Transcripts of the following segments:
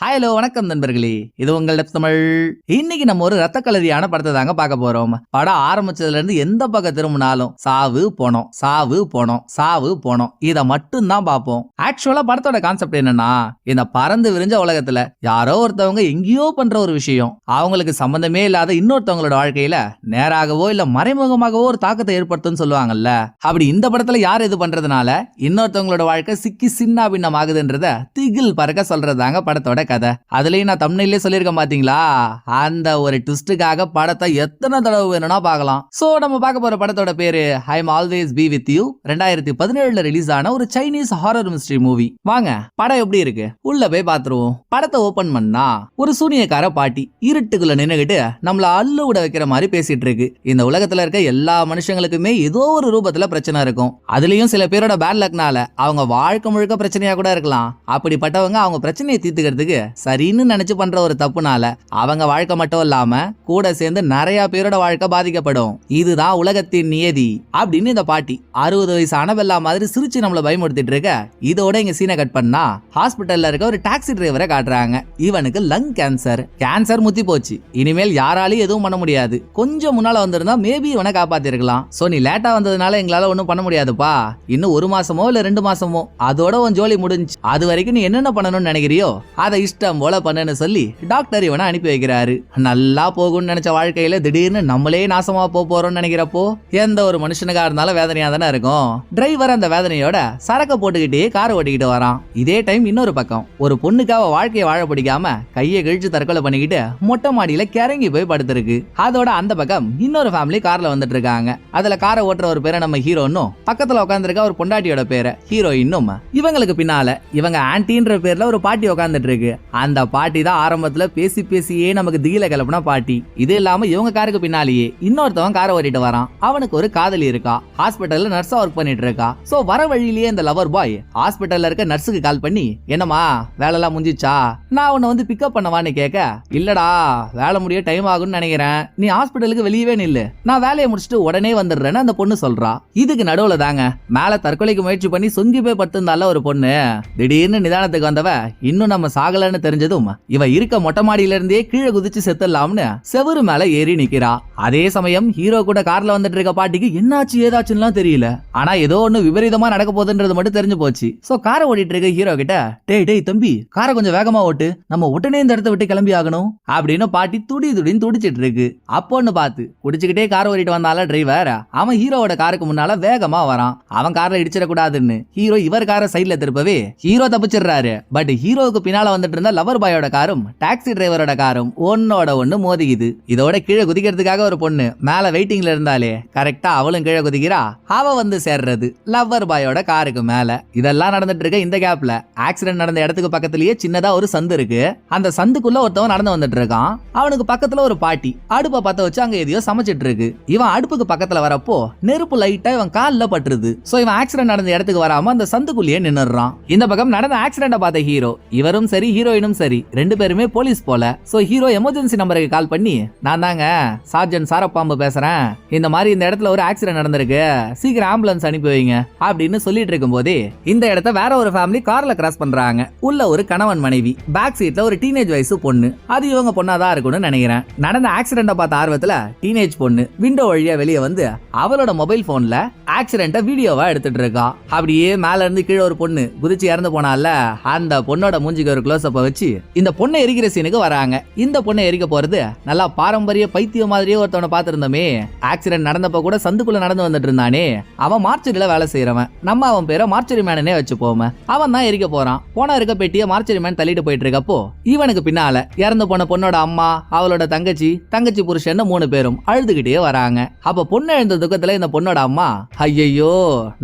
Hello வணக்கம் நண்பர்களே. இது உங்கள் தமிழ். இன்னைக்கு நம்ம ஒரு ரத்த கலரியான படத்தை தாங்க பார்க்க போறோம். படம் ஆரம்பிச்சதுல இருந்து எந்த பக்கம் திரும்பினாலும் சாவு போனோம் சாவு போனோம் சாவு போனோம். இதை மட்டும் தான் பார்ப்போம் ஆக்சுவலா படத்தோட கான்செப்ட் என்னன்னா இந்த பறந்து விரிஞ்ச உலகத்துல யாரோ ஒருத்தவங்க எங்கேயோ பண்ற ஒரு விஷயம். அவங்களுக்கு சம்பந்தமே இல்லாத இன்னொருத்தவங்களோட வாழ்க்கையில நேராகவோ இல்ல மறைமுகமாகவோ ஒரு தாக்கத்தை ஏற்படுத்தும்னு சொல்லுவாங்கல்ல. அப்படி இந்த படத்துல யார் இது பண்றதுனால இன்னொருத்தவங்களோட வாழ்க்கை சிக்கி சின்ன பின்னம் ஆகுதுன்றத திகில் பறக்க சொல்றதாங்க படத்தோட கதை. அதுலயும் நான் தமிழ்லயே சொல்லியிருக்கேன் பாத்தீங்களா? அந்த ஒரு ட்விஸ்டுக்காக படத்தை எத்தனை தடவை வேணும்னா பார்க்கலாம். சோ நம்ம பார்க்க போற படத்தோட பேரு I am always be with you ரெண்டாயிரத்தி பதினேழுல ரிலீஸ் ஆன ஒரு சைனீஸ் ஹாரர் மிஸ்ட்ரி மூவி வாங்க படம் எப்படி இருக்கு? உள்ள போய் பாத்துருவோம். படத்தை ஓபன் பண்ணா ஒரு சூனியக்கார பாட்டி இருட்டுக்குள்ள நின்னுகிட்டு நம்மள அள்ளு விட வைக்கிற மாதிரி பேசிட்டு இருக்கு. இந்த உலகத்துல இருக்க எல்லா மனுஷங்களுக்குமே ஏதோ ஒரு ரூபத்துல பிரச்சனை இருக்கும். அதுலயும் சில பேரோட பேட் லக்னால அவங்க வாழ்க்கை முழுக்க பிரச்சனையா கூட இருக்கலாம். அப்படிப்பட்டவங்க அவங்க பிரச்சனையை தீர்த்துக்கிறதுக்கு சரின்னு நினைச்சு பண்ற ஒரு தப்புனால அவங்க வாழ்க்கை மட்டும் இல்லாம கூட சேர்ந்து நிறைய பேரோட வாழ்க்கை பாதிக்கப்படும். இதுதான் உலகத்தின் நியதி அப்படின்னு இந்த பாட்டி அறுபது வயசு அனபெல்லா மாதிரி சிரிச்சு நம்மள பயமுடுத்திட்டு இருக்க. இதோட இங்க சீனை கட் பண்ணா ஹாஸ்பிட்டல்ல இருக்க ஒரு டாக்ஸி டிரைவரை காட்டுறாங்க. இவனுக்கு லங் கேன்சர் கேன்சர் முத்தி போச்சு. இனிமேல் யாராலையும் எதுவும் பண்ண முடியாது. கொஞ்சம் முன்னால வந்திருந்தா மேபி இவனை காப்பாத்திருக்கலாம். சோ நீ லேட்டா வந்ததுனால எங்களால ஒன்றும் பண்ண முடியாதுப்பா. இன்னும் ஒரு மாசமோ இல்ல ரெண்டு மாசமோ அதோட உன் ஜோலி முடிஞ்சு. அது வரைக்கும் நீ என்னென்ன பண்ணணும்னு நினைக்கிறியோ அதை இஷ்டம் போல பண்ணுன்னு சொல்லி டாக்டர் இவனை அனுப்பி வைக்கிறாரு. நல்லா போகும்னு நினைச்ச வாழ்க்கையில திடீர்னு நம்மளே நாசமா போக போறோம்னு நினைக்கிறப்போ எந்த ஒரு மனுஷனுக்கா இருந்தாலும் வேதனையா தானே இருக்கும். டிரைவர் அந்த வேதனையோட சரக்க போட்டுக்கிட்டே கார் ஓட்டிக்கிட்டு வரான். இதே டைம் இன்னொரு பக்கம். ஒரு பொண்ணுக்காக வாழ்க்கையை வாழ பிடிக்காம கையை கிழிச்சு தற்கொலை பண்ணிக்கிட்டு மொட்டை மாடியில கிறங்கி போய் படுத்திருக்கு. அதோட அந்த பக்கம் இன்னொரு ஃபேமிலி கார்ல வந்துட்டு இருக்காங்க. அதுல காரை ஓட்டுற ஒரு பேரை நம்ம ஹீரோனும் பக்கத்துல உட்காந்துருக்க ஒரு பொண்டாட்டியோட பேரை ஹீரோயின்னும் இவங்களுக்கு பின்னால இவங்க ஆன்டின்ற பேர்ல ஒரு பாட்டி உட்காந்துட்டு இருக்கு. அந்த பாட்டி தான் ஆரம்பத்துல பேசி பேசியே நமக்கு திகில கிளப்புன பாட்டி. இது இல்லாம இவங்க காருக்கு பின்னாலேயே இன்னொருத்தவன் காரை ஓட்டிட்டு வரான். அவனுக்கு ஒரு காதலி இருக்கா. ஹாஸ்பிட்டல்ல நர்ஸா ஒர்க் பண்ணிட்டு இருக்கா. சோ வர வழியிலேயே இந்த லவர் பாய் ஹாஸ்பிட்டல்ல இருக்க நர்ஸுக்கு கால் பண்ணி என்னம்மா வேலைலாம் முடிஞ்சிச்சா? நான் உன்னை வந்து பிக்கப் பண்ணவான்னு கேட்க இல்லடா வேலை முடிய டைம் ஆகும்னு நினைக்கிறேன். நீ ஹாஸ்பிட்டலுக்கு வெளியவே நில்லு. நான் வேலையை முடிச்சுட்டு உடனே வந்துடுறேன்னு அந்த பொண்ணு சொல்றா. இதுக்கு நடுவுல தாங்க மேல தற்கொலைக்கு முயற்சி பண்ணி சொங்கி போய் படுத்திருந்தால ஒரு பொண்ணு. திடீர்னு நிதானத்துக்கு வந்தவ இன்னும் நம்ம சாகலன்னு தெரிஞ்சதும் இவ இருக்க மொட்டை மாடியில இருந்தே கீழே குதிச்சு செத்துடலாம்னு செவரு மேல ஏறி நிக்கிறா. அதே சமயம் ஹீரோ கூட கார்ல வந்துட்டு இருக்க பாட்டிக்கு என்னாச்சு ஏதாச்சுன்னுலாம் தெரியல. ஆனா ஏதோ ஒண்ணு விபரீதமா நடக்க போகுதுன்றது மட்டும் தெரிஞ்சு போச்சு. சோ காரை ஓட்டிட்டு இருக்க ஹீரோ கிட்ட டேய் டேய் தம்பி காரை கொஞ்சம் வேகமா ஓட்டு. நம்ம உடனே இந்த இடத்த விட்டு கிளம்பி ஆகணும். அப்படின்னு பாட்டி துடி துடின்னு துடிச்சிட்டு இருக்கு. அப்போன்னு பார்த்து குடிச்சுக்கிட்டே கார் ஓட்டிட்டு வந்தால டிரைவர் அவன் ஹீரோவோட காருக்கு முன்னால வேகமா வரான். அவன் கார்ல இடிச்சிடக்கூடாதுன்னு ஹீரோ இவர் காரை சைட்ல திருப்பவே ஹீரோ தப்பிச்சிடுறாரு. பட் ஹீரோவுக்கு பின்னால வந்துட்டு இருந்த லவர் பாயோட காரும் டாக்ஸி டிரைவரோட காரும் ஒன்னோட ஒண்ணு மோதிக்குது. இதோட கீழே குதிக்கிறதுக்காக ஒரு பொண்ணு மேல வெயிட்டிங்ல இருந்தாலே கரெக்டா அவளும் கீழே குதிக்கிறா அவ வந்து சேர்றது லவ்வர் பாயோட காருக்கு மேல. இதெல்லாம் நடந்துட்டு இருக்க இந்த கேப்ல ஆக்சிடென்ட் நடந்த இடத்துக்கு பக்கத்துலயே சின்னதா ஒரு சந்து இருக்கு. அந்த சந்துக்குள்ள ஒருத்தவன் நடந்து வந்துட்டு இருக்கான். அவனுக்கு பக்கத்துல ஒரு பாட்டி அடுப்பை பத்த வச்சு அங்க எதையோ சமைச்சிட்டு இருக்கு. இவன் அடுப்புக்கு பக்கத்துல வரப்போ நெருப்பு லைட்டா இவன் கால்ல பட்டுருது. சோ இவன் ஆக்சிடென்ட் நடந்த இடத்துக்கு வராம அந்த சந்துக்குள்ளேயே நின்னுறான் இந்த பக்கம் நடந்த ஆக்சிடென்ட பார்த்த ஹீரோ இவரும் சரி ஹீரோயினும் சரி ரெண்டு பேருமே போலீஸ் போல. சோ ஹீரோ எமர்ஜென்சி நம்பருக்கு கால் பண்ணி நான் தாங்க சார்ஜன் சாரப்பாம்பு பேசுறேன். இந்த மாதிரி இந்த இடத்துல ஒரு ஆக்சிடென்ட் நடந்திருக்கு. சீக்கிரம் ஆம்புலன்ஸ் அனுப்பி வைங்க. அப்படின்னு சொல்லிட்டு இருக்கும் போதே இந்த இடத்த வேற ஒரு ஃபேமிலி கார்ல கிராஸ் பண்றாங்க. உள்ள ஒரு கணவன் மனைவி. பேக் சீட்ல ஒரு டீனேஜ் வயசு பொண்ணு. அது இவங்க பொண்ணாதான் இருக்கும்னு நினைக்கிறேன். நடந்த ஆக்சிடென்ட பார்த்த ஆர்வத்துல டீனேஜ் பொண்ணு விண்டோ வழியா வெளியே வந்து அவளோட மொபைல் போன்ல ஆக்சிடென்ட வீடியோவா எடுத்துட்டு இருக்கா. அப்படியே மேல இருந்து கீழே ஒரு பொண்ணு குதிச்சு இறந்து போனால அந்த பொண்ணோட மூஞ்சிக்கு ஒரு க்ளோஸ் அப்ப வச்சு இந்த பொண்ணை எரிக்கிற சீனுக்கு வராங்க. இந்த பொண்ணை எரிக்க போறது நல்லா பாரம்பரிய பைத்தியம் மாதிரியே ஒருத்தவனை பார்த்துருந்தோமே. ஆக்சிடென்ட் நடந்தப்ப கூட சந்துக்குள்ள நடந்து வந்துட்டு இருந்தானே. அவன் மார்ச்சரியில வேலை செய்யறவன் நம்ம அவன் பேரை மார்ச்சரி மேனனே வச்சுப்போமே. அவன் தான் எரிக்க போறான். போன இருக்க பெட்டியை மார்ச்சரி மேன் தள்ளிட்டு போயிட்டு இருக்கப்போ இவனுக்கு பின்னால இறந்து போன பொண்ணோட அம்மா அவளோட தங்கச்சி தங்கச்சி புருஷன் மூணு பேரும் அழுதுகிட்டே வராங்க. அப்ப பொண்ணு எழுந்த துக்கத்துல இந்த பொண்ணோட அம்மா ஐயையோ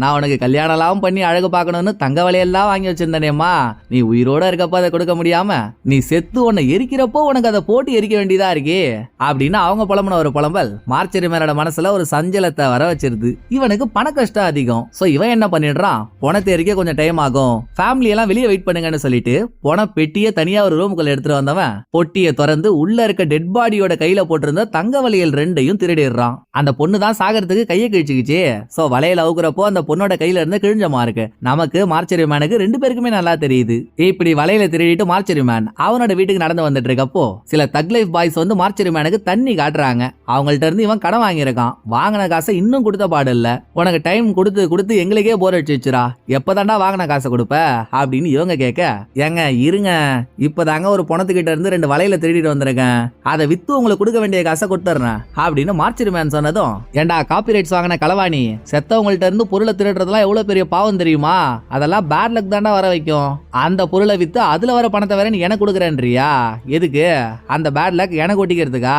நான் உனக்கு கல்யாணம்லாம் பண்ணி அழகு பார்க்கணும்னு தங்க வலையெல்லாம் வாங்கி வச்சிருந்தேனேம்மா. நீ உயிரோட இருக்கப்ப அதை கொடுக்க முடியாம நீ செத்து உன்னை எரிக்கிறப்போ உனக்கு அதை போட்டு எரிக்க வேண்டியதா இருக்கே? அப்படின்னு அவங்க புலம்புன ஒரு புலம்பல் மார்ச்சரி மேலோட மனசுல ஒரு சஞ்சலத்தை வர வச்சிருது. இவனுக்கு பண கஷ்டம் அதிகம். சோ இவன் என்ன பண்ணிடுறான்? பணத்தை எரிக்க கொஞ்சம் டைம் ஆகும். ஃபேமிலி எல்லாம் வெளியே வெயிட் பண்ணுங்கன்னு சொல்லிட்டு பண பெட்டியை தனியா ஒரு ரூமுக்குள்ள எடுத்துட்டு வந்தவன் பொட்டியை திறந்து உள்ள இருக்க டெட் பாடியோட கையில போட்டிருந்த தங்க வளையல் ரெண்டையும் திருடிடுறான். அந்த பொண்ணு தான் சாகறதுக்கு கையை கிழிச்சுக்கிச்சு. சோ வளையல் அவுக்குறப்போ அந்த பொண்ணோட கையில இருந்து கிழிஞ்சமா இருக்கு நமக்கு மார்ச்சரி மேனுக்கு ரெண்டு பேருக்குமே நல்லா தெரியுது. இப்படி வலையில திருடிட்டு மார்ச்சரி மேன் அவனோட வீட்டுக்கு நடந்து வந்துட்டு இருக்கப்போ சில தக் லைஃப் பாய்ஸ் வந்து மார்ச்சரி மேனுக்கு தண்ணி காட்டுறாங்க. அவங்கள்ட்ட இருந்து இவன் கடன் வாங்கியிருக்கான். வாங்கின காசை இன்னும் கொடுத்த பாடு இல்ல. உனக்கு டைம் கொடுத்து கொடுத்து எங்களுக்கே போர் அடிச்சுச்சுரா எப்பதாண்டா வாங்கின காசை கொடுப்ப? அப்படின்னு இவங்க கேட்க ஏங்க இருங்க. இப்பதாங்க ஒரு பணத்துக்கிட்ட இருந்து ரெண்டு வலையில திருடிட்டு வந்திருக்கேன். அதை வித்து உங்களுக்கு கொடுக்க வேண்டிய காசை கொடுத்துறேன். அப்படின்னு மார்ச்சரி மேன் சொன்னதும் ஏண்டா காப்பிரைட்ஸ் வாங்கின களவாணி? செத்தவங்கள்ட்ட இருந்து பொருளை திருடுறதுலாம் எவ்வளவு பெரிய பாவம் தெரியுமா? அதெல்லாம் பேட் லக் தாண்டா வர வைக்கும். அந்த பொருளை வித்து அதுல வர பணத்தை வேற நீ எனக்கு கொடுக்குறேன்றியா? எதுக்கு? அந்த பேட் லக் எனக்கு ஒட்டிக்கிறதுக்கா?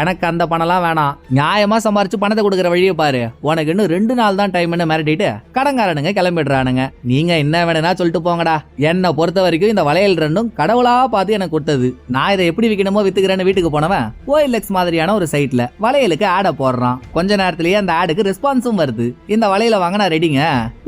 எனக்கு அந்த பணம்லாம் வேணாம். நியாயமா சம்பாரிச்சு பணத்தை கொடுக்குற வழியை பாரு. உனக்கு இன்னும் ரெண்டு நாள் தான் டைம்னு மிரட்டிட்டு கடங்காரனுங்க கிளம்பிடுறானுங்க. நீங்க என்ன வேணும்னா சொல்லிட்டு போங்கடா. என்னை பொறுத்த வரைக்கும் இந்த வளையல் ரெண்டும் கடவுளா பார்த்து எனக்கு கொடுத்தது. நான் இதை எப்படி விற்கணுமோ வித்துக்கிறேன்னு வீட்டுக்கு போனவன் ஓஎல்எக்ஸ் மாதிரியான ஒரு சைட்ல வளையலுக்கு ஆடை போடுறான். கொஞ்ச நேரத்திலேயே அந்த ஆடுக்கு ரெஸ்பான்ஸும் வருது. இந்த வளையல வாங்கினா ரெடிங்க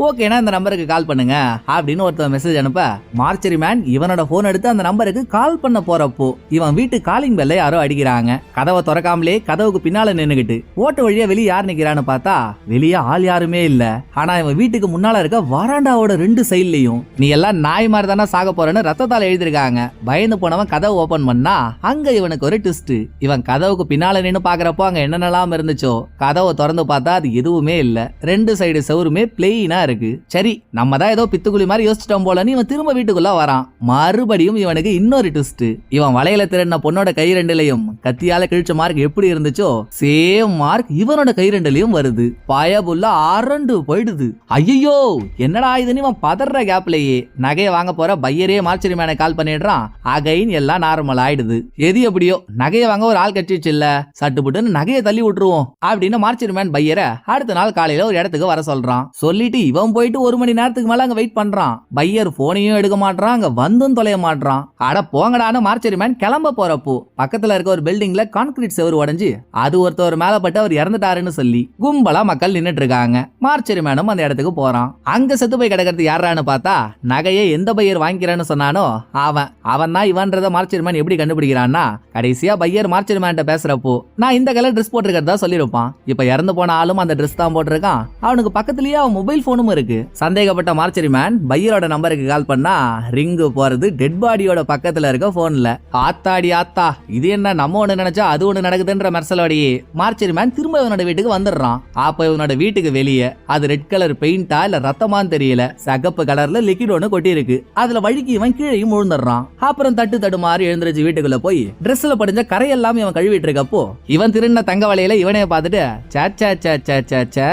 ஓகேனா இந்த நம்பருக்கு கால் பண்ணுங்க. அப்படின்னு ஒருத்தன் மெசேஜ் அனுப்ப மார்ச்சரி மேன் இவனோட போன் எடுத்து அந்த நம்பருக்கு கால் பண்ண போறப்போ இவன் வீட்டு காலிங் பெல்ல யாரோ அடிக்கிறாங்க. கதவை திறக்காமலே கதவுக்கு பின்னால நின்னுகிட்டு ஓட்டு வழியா வெளியே யார் நிக்கிறான்னு பார்த்தா வெளியே ஆள் யாருமே இல்ல. ஆனா இவன் வீட்டுக்கு முன்னால இருக்க வராண்டாவோட ரெண்டு சைட்லயும் நீ எல்லாம் நாய் மாதிரி தானே சாக போறேன்னு ரத்தத்தால எழுதிருக்காங்க பயந்து போனவன் கதவை ஓபன் பண்ணா அங்க இவனுக்கு ஒரு ட்விஸ்ட் இவன் கதவுக்கு பின்னால நின்னு பாக்குறப்போ அங்க என்னென்னலாம் இருந்துச்சோ கதவை திறந்து பார்த்தா அது எதுவுமே இல்ல. ரெண்டு சைடு செவருமே பிளெயினா இருக்கு. சரி நம்ம தான் ஏதோ பித்துக்குழி மாதிரி யோசிச்சிட்டோம் போலன்னு இவன் திரும்ப வீட்டுக்குள்ள வரான். மறுபடியும் இவனுக்கு இன்னொரு ட்விஸ்ட் இவன் வலையில திருடின பொண்ணோட கை ரெண்டுலையும் கத்தியால கிழிச்ச மார்க் எப்படி இருந்துச்சோ சேம் மார்க் இவனோட கை ரெண்டுலையும் வருது. பயபுள்ள அரண்டு போயிடுது. ஐயோ என்னடா இதுன்னு இவன் பதற கேப்லயே நகையை வாங்க போற பையரே மார்ச்சரி மேனை கால் பண்ணிடுறான். அகைன் எல்லாம் நார்மல் ஆயிடுது. எது எப்படியோ நகையை வாங்க ஒரு ஆள் கட்டிச்சு இல்ல சட்டு புட்டுன்னு நகையை தள்ளி விட்டுருவோம் அப்படின்னு மார்ச்சரி மேன் பையரை அடுத்த நாள் காலையில ஒரு இடத்துக்கு வர சொல்றான். சொல்லிட்டு இவன் போயிட்டு ஒரு மணி நேரத்துக்கு மேல அங்க வெயிட் பண்றான். பையர் போனையும் எடுக்க மாட்டான் அங்க வந்தும் தொலைய மாட்றான். அட போங்கடான்னு மார்ச்சரி மேன் கிளம்ப போறப்போ பக்கத்துல இருக்க ஒரு பில்டிங்ல கான்கிரீட் செவரு உடைஞ்சு அது ஒருத்தவர் மேல பட்டு அவர் இறந்துட்டாருன்னு சொல்லி கும்பலா மக்கள் நின்னுட்டு இருக்காங்க மார்ச்சரி மேனும் அந்த இடத்துக்கு போறான். அங்க செத்து போய் கிடக்கிறது யாரான்னு பார்த்தா நகையை எந்த பையர் வாங்கிக்கிறேன்னு சொன்னானோ அவன். அவன் தான் இவன்றத மார்ச்சரி மேன் எப்படி கண்டுபிடிக்கிறான்னா கடைசியா பையர் மார்ச்சரி மேன்ட்ட பேசுறப்போ நான் இந்த கலர் ட்ரெஸ் போட்டிருக்கிறதா சொல்லியிருப்பான். இப்ப இறந்து போன ஆளும் அந்த ட்ரெஸ் தான் போட்டிருக்கான். அவனுக்கு பக்கத்துலயே அவன் மொபைல் போனும் இருக்கு. சந்தேகப்பட்ட மார்ச்சரி மேன் பையரோட நம்பருக்கு கால் பண்ணா ரிங்கு போறது டெட் பாடியோட பக்கத்துல இருக்க போன்ல ஆத்தாடி ஆத்தா இது என்ன நம்ம ஒண்ணு நினைச்சா அது ஒண்ணு நடக்குதுன்ற மெர்சலோடையே மார்ச்சரி மேன் திரும்ப இவனோட வீட்டுக்கு வந்துடுறான். அப்ப இவனோட வீட்டுக்கு வெளியே அது ரெட் கலர் பெயிண்டா இல்ல ரத்தமான்னு தெரியல சகப்பு கலர்ல லிக்விட் ஒண்ணு கொட்டி இருக்கு அதுல வழுக்கி இவன் கீழே விழுந்துடுறான். அப்புறம் தட்டு தடு மாறி எழுந்திருச்சு வீட்டுக்குள்ள போய் ட்ரெஸ்ல படிஞ்ச கரையெல்லாம் இவன் கழுவிட்டு இருக்கப்போ இவன் திருண்ண தங்க வலையில இவனே பார்த்துட்டு சே சே சே சே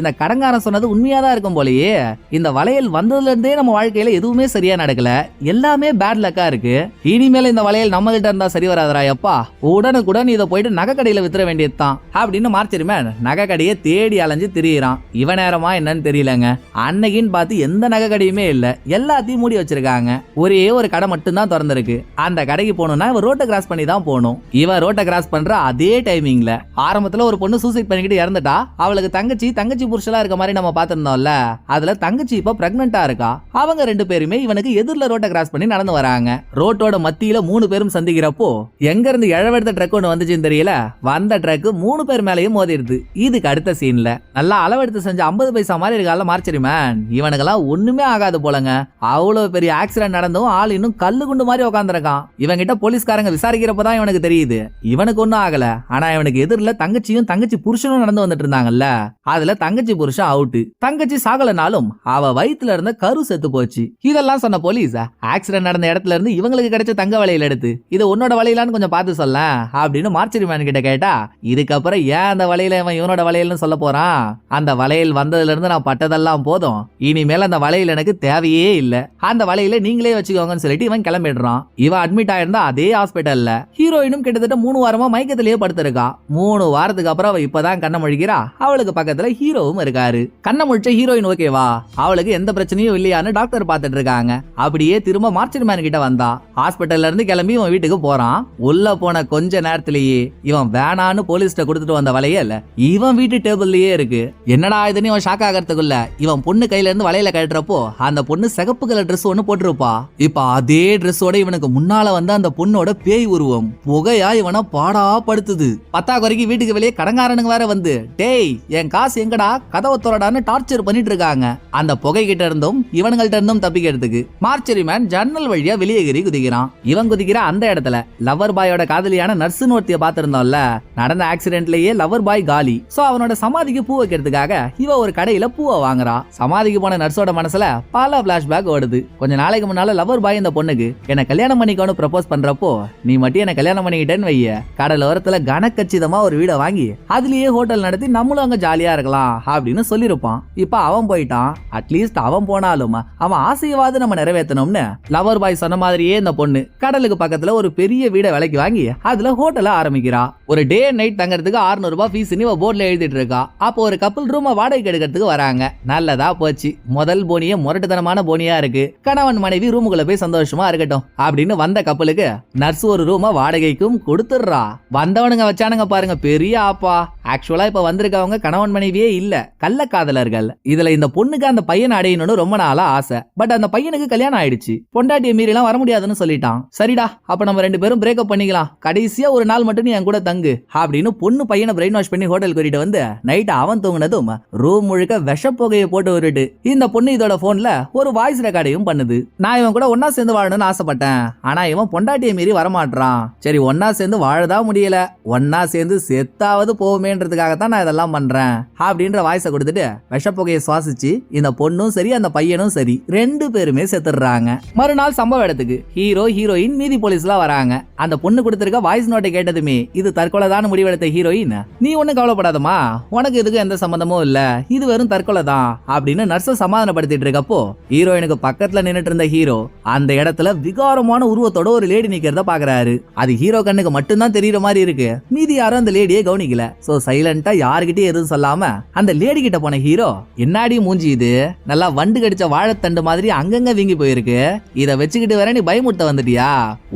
இந்த கடங்காரன் சொன்னது உண்மையாதான் இருக்கும் போலயே. இந்த வளையல் வந்ததுல இருந்தே நம்ம வாழ்க்கையில எதுவுமே சரியா நடக்கல. எல்லாமே பேட் லக்கா இருக்கு. இனிமேல இந்த வளையல் நம்ம கிட்ட இருந்தா சரி வராதரா எப்பா? உடனுக்குடன் இதை போயிட்டு நகை கடையில வித்துற வேண்டியதுதான் அப்படின்னு மார்ச்சரி மேன் நகை கடையை தேடி அலைஞ்சு திரியிறான். இவன் நேரமா என்னன்னு தெரியலங்க. அன்னைக்குன்னு பார்த்து எந்த நகை கடையுமே இல்ல. எல்லாத்தையும் மூடி வச்சிருக்காங்க. ஒரே ஒரு கடை மட்டும்தான் திறந்திருக்கு. அந்த கடைக்கு போகணும்னா இவன் ரோட்டை கிராஸ் பண்ணி தான் போகணும். இவன் ரோட்டை கிராஸ் பண்ற அதே டைமிங்ல ஆரம்பத்துல ஒரு பொண்ணு சூசைட் பண்ணிக்கிட்டு இறந்துட்டா. அவளுக்கு தங்கச்சி தங்கச்சி புருஷலா இருக்க மாதிரி நம்ம பார்த்திருந்தோம்ல. அதுல தங்கச்சி இப்ப பிரெக்னெண்டா இருக்கா. அவங்க ரெண்டு பேருமே இவனுக்கு எதிரில் ரோட்டை கிராஸ் பண்ணி நடந்து நடந்து வராங்க. ரோட்டோட மத்தியில மூணு பேரும் சந்திக்கிறப்போ எங்க இருந்து இழவெடுத்த ட்ரக் ஒன்று வந்துச்சுன்னு தெரியல? வந்த ட்ரக் மூணு பேர் மேலேயும் மோதிடுது. இதுக்கு அடுத்த சீன்ல நல்லா அளவெடுத்து செஞ்ச ஐம்பது பைசா மாதிரி இருக்கால மார்ச்சரி மேன் இவனுக்கெல்லாம் ஒண்ணுமே ஆகாது போலங்க. அவ்வளவு பெரிய ஆக்சிடென்ட் நடந்தும் ஆள் இன்னும் கல்லு குண்டு மாதிரி உட்காந்துருக்கான் இவன்கிட்ட போலீஸ்காரங்க விசாரிக்கிறப்பதான் இவனுக்கு தெரியுது. இவனுக்கு ஒன்றும் ஆகல. ஆனா இவனுக்கு எதிரில் தங்கச்சியும் தங்கச்சி புருஷனும் நடந்து வந்துட்டு இருந்தாங்கல்ல அதுல தங்கச்சி புருஷன் அவுட்டு தங்கச்சி சாகலனாலும் அவ வயித்துல இருந்த கரு செத்து போச்சு. இதெல்லாம் சொன்ன போலீஸ் ஆக்சிடென்ட் நடந்த இடத்துல இருந்து இவங்களுக்கு கிடைச்ச தங்க வளையல் எடுத்து இது உன்னோட வளையலான்னு கொஞ்சம் பார்த்து சொல்ல அப்படின்னு மார்ச்சரி மேன் கிட்ட கேட்டா இதுக்கப்புறம் ஏன் அந்த வளையல இவன் இவனோட வளையல்னு சொல்ல போறான்? அந்த வளையல் வந்ததுல இருந்து நான் பட்டதெல்லாம் போதும். இனிமேல் அந்த வளையல் எனக்கு தேவையே இல்லை. அந்த வளையல நீங்களே வச்சுக்கோங்கன்னு சொல்லிட்டு இவன் கிளம்பிடுறான். இவன் அட்மிட் ஆயிருந்தா அதே ஹாஸ்பிட்டல்ல ஹீரோயினும் கிட்டத்தட்ட மூணு வாரமா மயக்கத்திலேயே படுத்திருக்கா. மூணு வாரத்துக்கு அப்புறம் அவ இப்பதான் கண்ண முழிக்கிறா. அவளுக்கு பக்கத்துல ஹீரோவும் இருக்காரு. கண்ண முழிச்ச ஹீரோயின் ஓகேவா அவளுக்கு எந்த பிரச்சனையும் இல்லையான்னு டாக்டர் பார்த்துட்டு இருக்காங்க. அப்படியே திரும்ப மார்ச்சரி மேன் கிட்ட வந்தான் ஹாஸ்பிட்டல்ல இருந்து கிளம்பி இவன் வீட்டுக்கு போறான். உள்ள போன கொஞ்ச நேரத்திலேயே இவன் வேணான்னு போலீஸ்ட கொடுத்துட்டு வந்த வலைய இல்ல. இவன் வீட்டு டேபிள்லயே இருக்கு. என்னடா இதுன்னு இவன் ஷாக் ஆகிறதுக்குள்ள இவன் பொண்ணு கையில இருந்து வலையில கட்டுறப்போ அந்த பொண்ணு சிகப்பு கலர் ட்ரெஸ் ஒன்னு போட்டிருப்பா. இப்ப அதே ட்ரெஸ்ஸோட இவனுக்கு முன்னால வந்து அந்த பொண்ணோட பேய் உருவம் புகையா இவனை பாடா படுத்துது பத்தா குறைக்கு வீட்டுக்கு வெளியே கடங்காரனுங்க வேற வந்து டேய் என் காசு எங்கடா? கதவை திறடான்னு டார்ச்சர் பண்ணிட்டு இருக்காங்க. அந்த புகை கிட்ட இருந்தும் இவனுங்கள்ட்ட இருந்தும் தப்பிக்கிறதுக்கு. மார்ச்சரி மேன் ஜன்னல் வழியா வெளியேறி குதிக்கிறான். இவன் குதிக்கிற அந்த இடத்துல லவர் பாயோட காதலியான நர்ஸுன்னு ஒருத்திய பாத்திருந்தோம்ல நடந்த ஆக்சிடென்ட்லயே லவர் பாய் காலி. சோ அவனோட சமாதிக்கு பூ வைக்கிறதுக்காக இவ ஒரு கடையில பூவை வாங்குறா. சமாதிக்கு போன நர்ஸோட மனசுல பல பிளாஷ்பேக் ஓடுது. கொஞ்ச நாளைக்கு முன்னால லவர் பாய் இந்த பொண்ணுக்கு என்ன கல்யாணம் பண்ணிக்கோன்னு ப்ரப்போஸ் பண்றப்போ நீ மட்டும் என்ன கல்யாணம் பண்ணிக்கிட்டேன்னு வைய. கடல் ஓரத்துல கனக்கச்சிதமா ஒரு வீடை வாங்கி அதுலயே ஹோட்டல் நடத்தி நம்மளும் அங்க ஜாலியா இருக்கலாம் அப்படின்னு சொல்லியிருப்பான். இப்ப அவன் போயிட்டான். அட்லீஸ்ட் அவன் போனாலும் அவன் ஆசையவாது நம்ம நிறைவேற்றணும்னு லவர் பாய் சொன்ன மாதிரியே இந்த பொண்ணு. கடலுக்கு பக்கத்துல ஒரு பெரிய வீடை விலைக்கு வாங்கி அதுல ஹோட்டல ஆரம்பிக்கிறா. ஒரு டே நைட் தங்கறதுக்கு 600 ரூபாய் ஃபீஸ் இவ போர்ட்ல எழுதிட்டு இருக்கா. அப்போ ஒரு கப்பல் ரூம வாடகைக்கு எடுக்கிறதுக்கு வராங்க. நல்லதா போச்சு. முதல் போனியே முரட்டுத்தனமான போனியா இருக்கு. கணவன் மனைவி ரூமுக்குள்ள போய் சந்தோஷமா இருக்கட்டும். அப்படின்னு வந்த கப்பலுக்கு நர்ஸ் ஒரு ரூம வாடகைக்கும் கொடுத்துடுறா. வந்தவனுங்க வச்சானுங்க பாருங்க பெரிய ஆப்பா. ஆக்சுவலா இப்ப வந்திருக்கவங்க கணவன் மனைவியே இல்ல. கள்ளக்காதலர்கள். இதுல இந்த பொண்ணுக்கு அந்த பையன் அடையணும்னு ரொம்ப நாளா ஆசை. பட் அந்த பையனுக்கு கல்யாணம் ஆயிடுச்சு. பொண்டாட்டி பொண்டாட்டிய மீறிலாம் வர முடியாதுன்னு சொல்லிட்டான். சரிடா அப்ப நம்ம ரெண்டு பேரும் பிரேக்கப் பண்ணிக்கலாம். கடைசியா ஒரு நாள் மட்டும் நீ என் கூட தங்கு அப்படின்னு பொண்ணு பையனை பிரெயின் வாஷ் பண்ணி ஹோட்டல் கூட்டிட்டு வந்து நைட் அவன் தூங்கினதும் ரூம் முழுக்க விஷப்புகையை போட்டு விட்டுட்டு இந்த பொண்ணு இதோட போன்ல ஒரு வாய்ஸ் ரெக்கார்டையும் பண்ணுது. நான் இவன் கூட ஒன்னா சேர்ந்து வாழணும்னு ஆசைப்பட்டேன். ஆனா இவன் பொண்டாட்டியை மீறி வரமாட்டான் சரி ஒன்னா சேர்ந்து வாழதா முடியல. ஒன்னா சேர்ந்து செத்தாவது போவோமேன்றதுக்காகத்தான் நான் இதெல்லாம் பண்றேன் அப்படின்ற வாய்ஸை கொடுத்துட்டு விஷப்புகையை சுவாசிச்சு இந்த பொண்ணும் சரி அந்த பையனும் சரி ரெண்டு பேருமே செத்துடுறாங்க. மறுநாள் சம்பவ இடத்துக்கு. ஹீரோ ஹீரோயின் மீதி போலீஸ்லாம் வராங்க. அந்த பொண்ணு கொடுத்திருக்க வாய்ஸ் நோட்டை கேட்டதுமே இது தற்கொலை தான் முடிவெடுத்த ஹீரோயின் நீ ஒன்னும் கவலைப்படாதமா உனக்கு இதுக்கு எந்த சம்பந்தமும் இல்ல. இது வெறும் தற்கொலை தான் அப்படின்னு நர்ஸை சமாதானப்படுத்திட்டு இருக்கப்போ ஹீரோயினுக்கு பக்கத்துல நின்னுட்டு இருந்த ஹீரோ அந்த இடத்துல விகாரமான உருவத்தோட ஒரு லேடி நிக்கிறத பாக்குறாரு. அது ஹீரோ கண்ணுக்கு மட்டும்தான் தெரியற மாதிரி இருக்கு. மீதி யாரும் அந்த லேடியை கவனிக்கல. சோ சைலண்டா யாருகிட்டயும் எதுவும் சொல்லாம அந்த லேடி கிட்ட போன ஹீரோ என்னாடி மூஞ்சி இது? நல்லா வண்டு கடிச்ச வாழைத்தண்டு மாதிரி அங்கங்க வீங்கி போயிருக்கு. இதை வச்சுக்கிட்டு வர நீ பயமுட்ட வந்துட்டியா?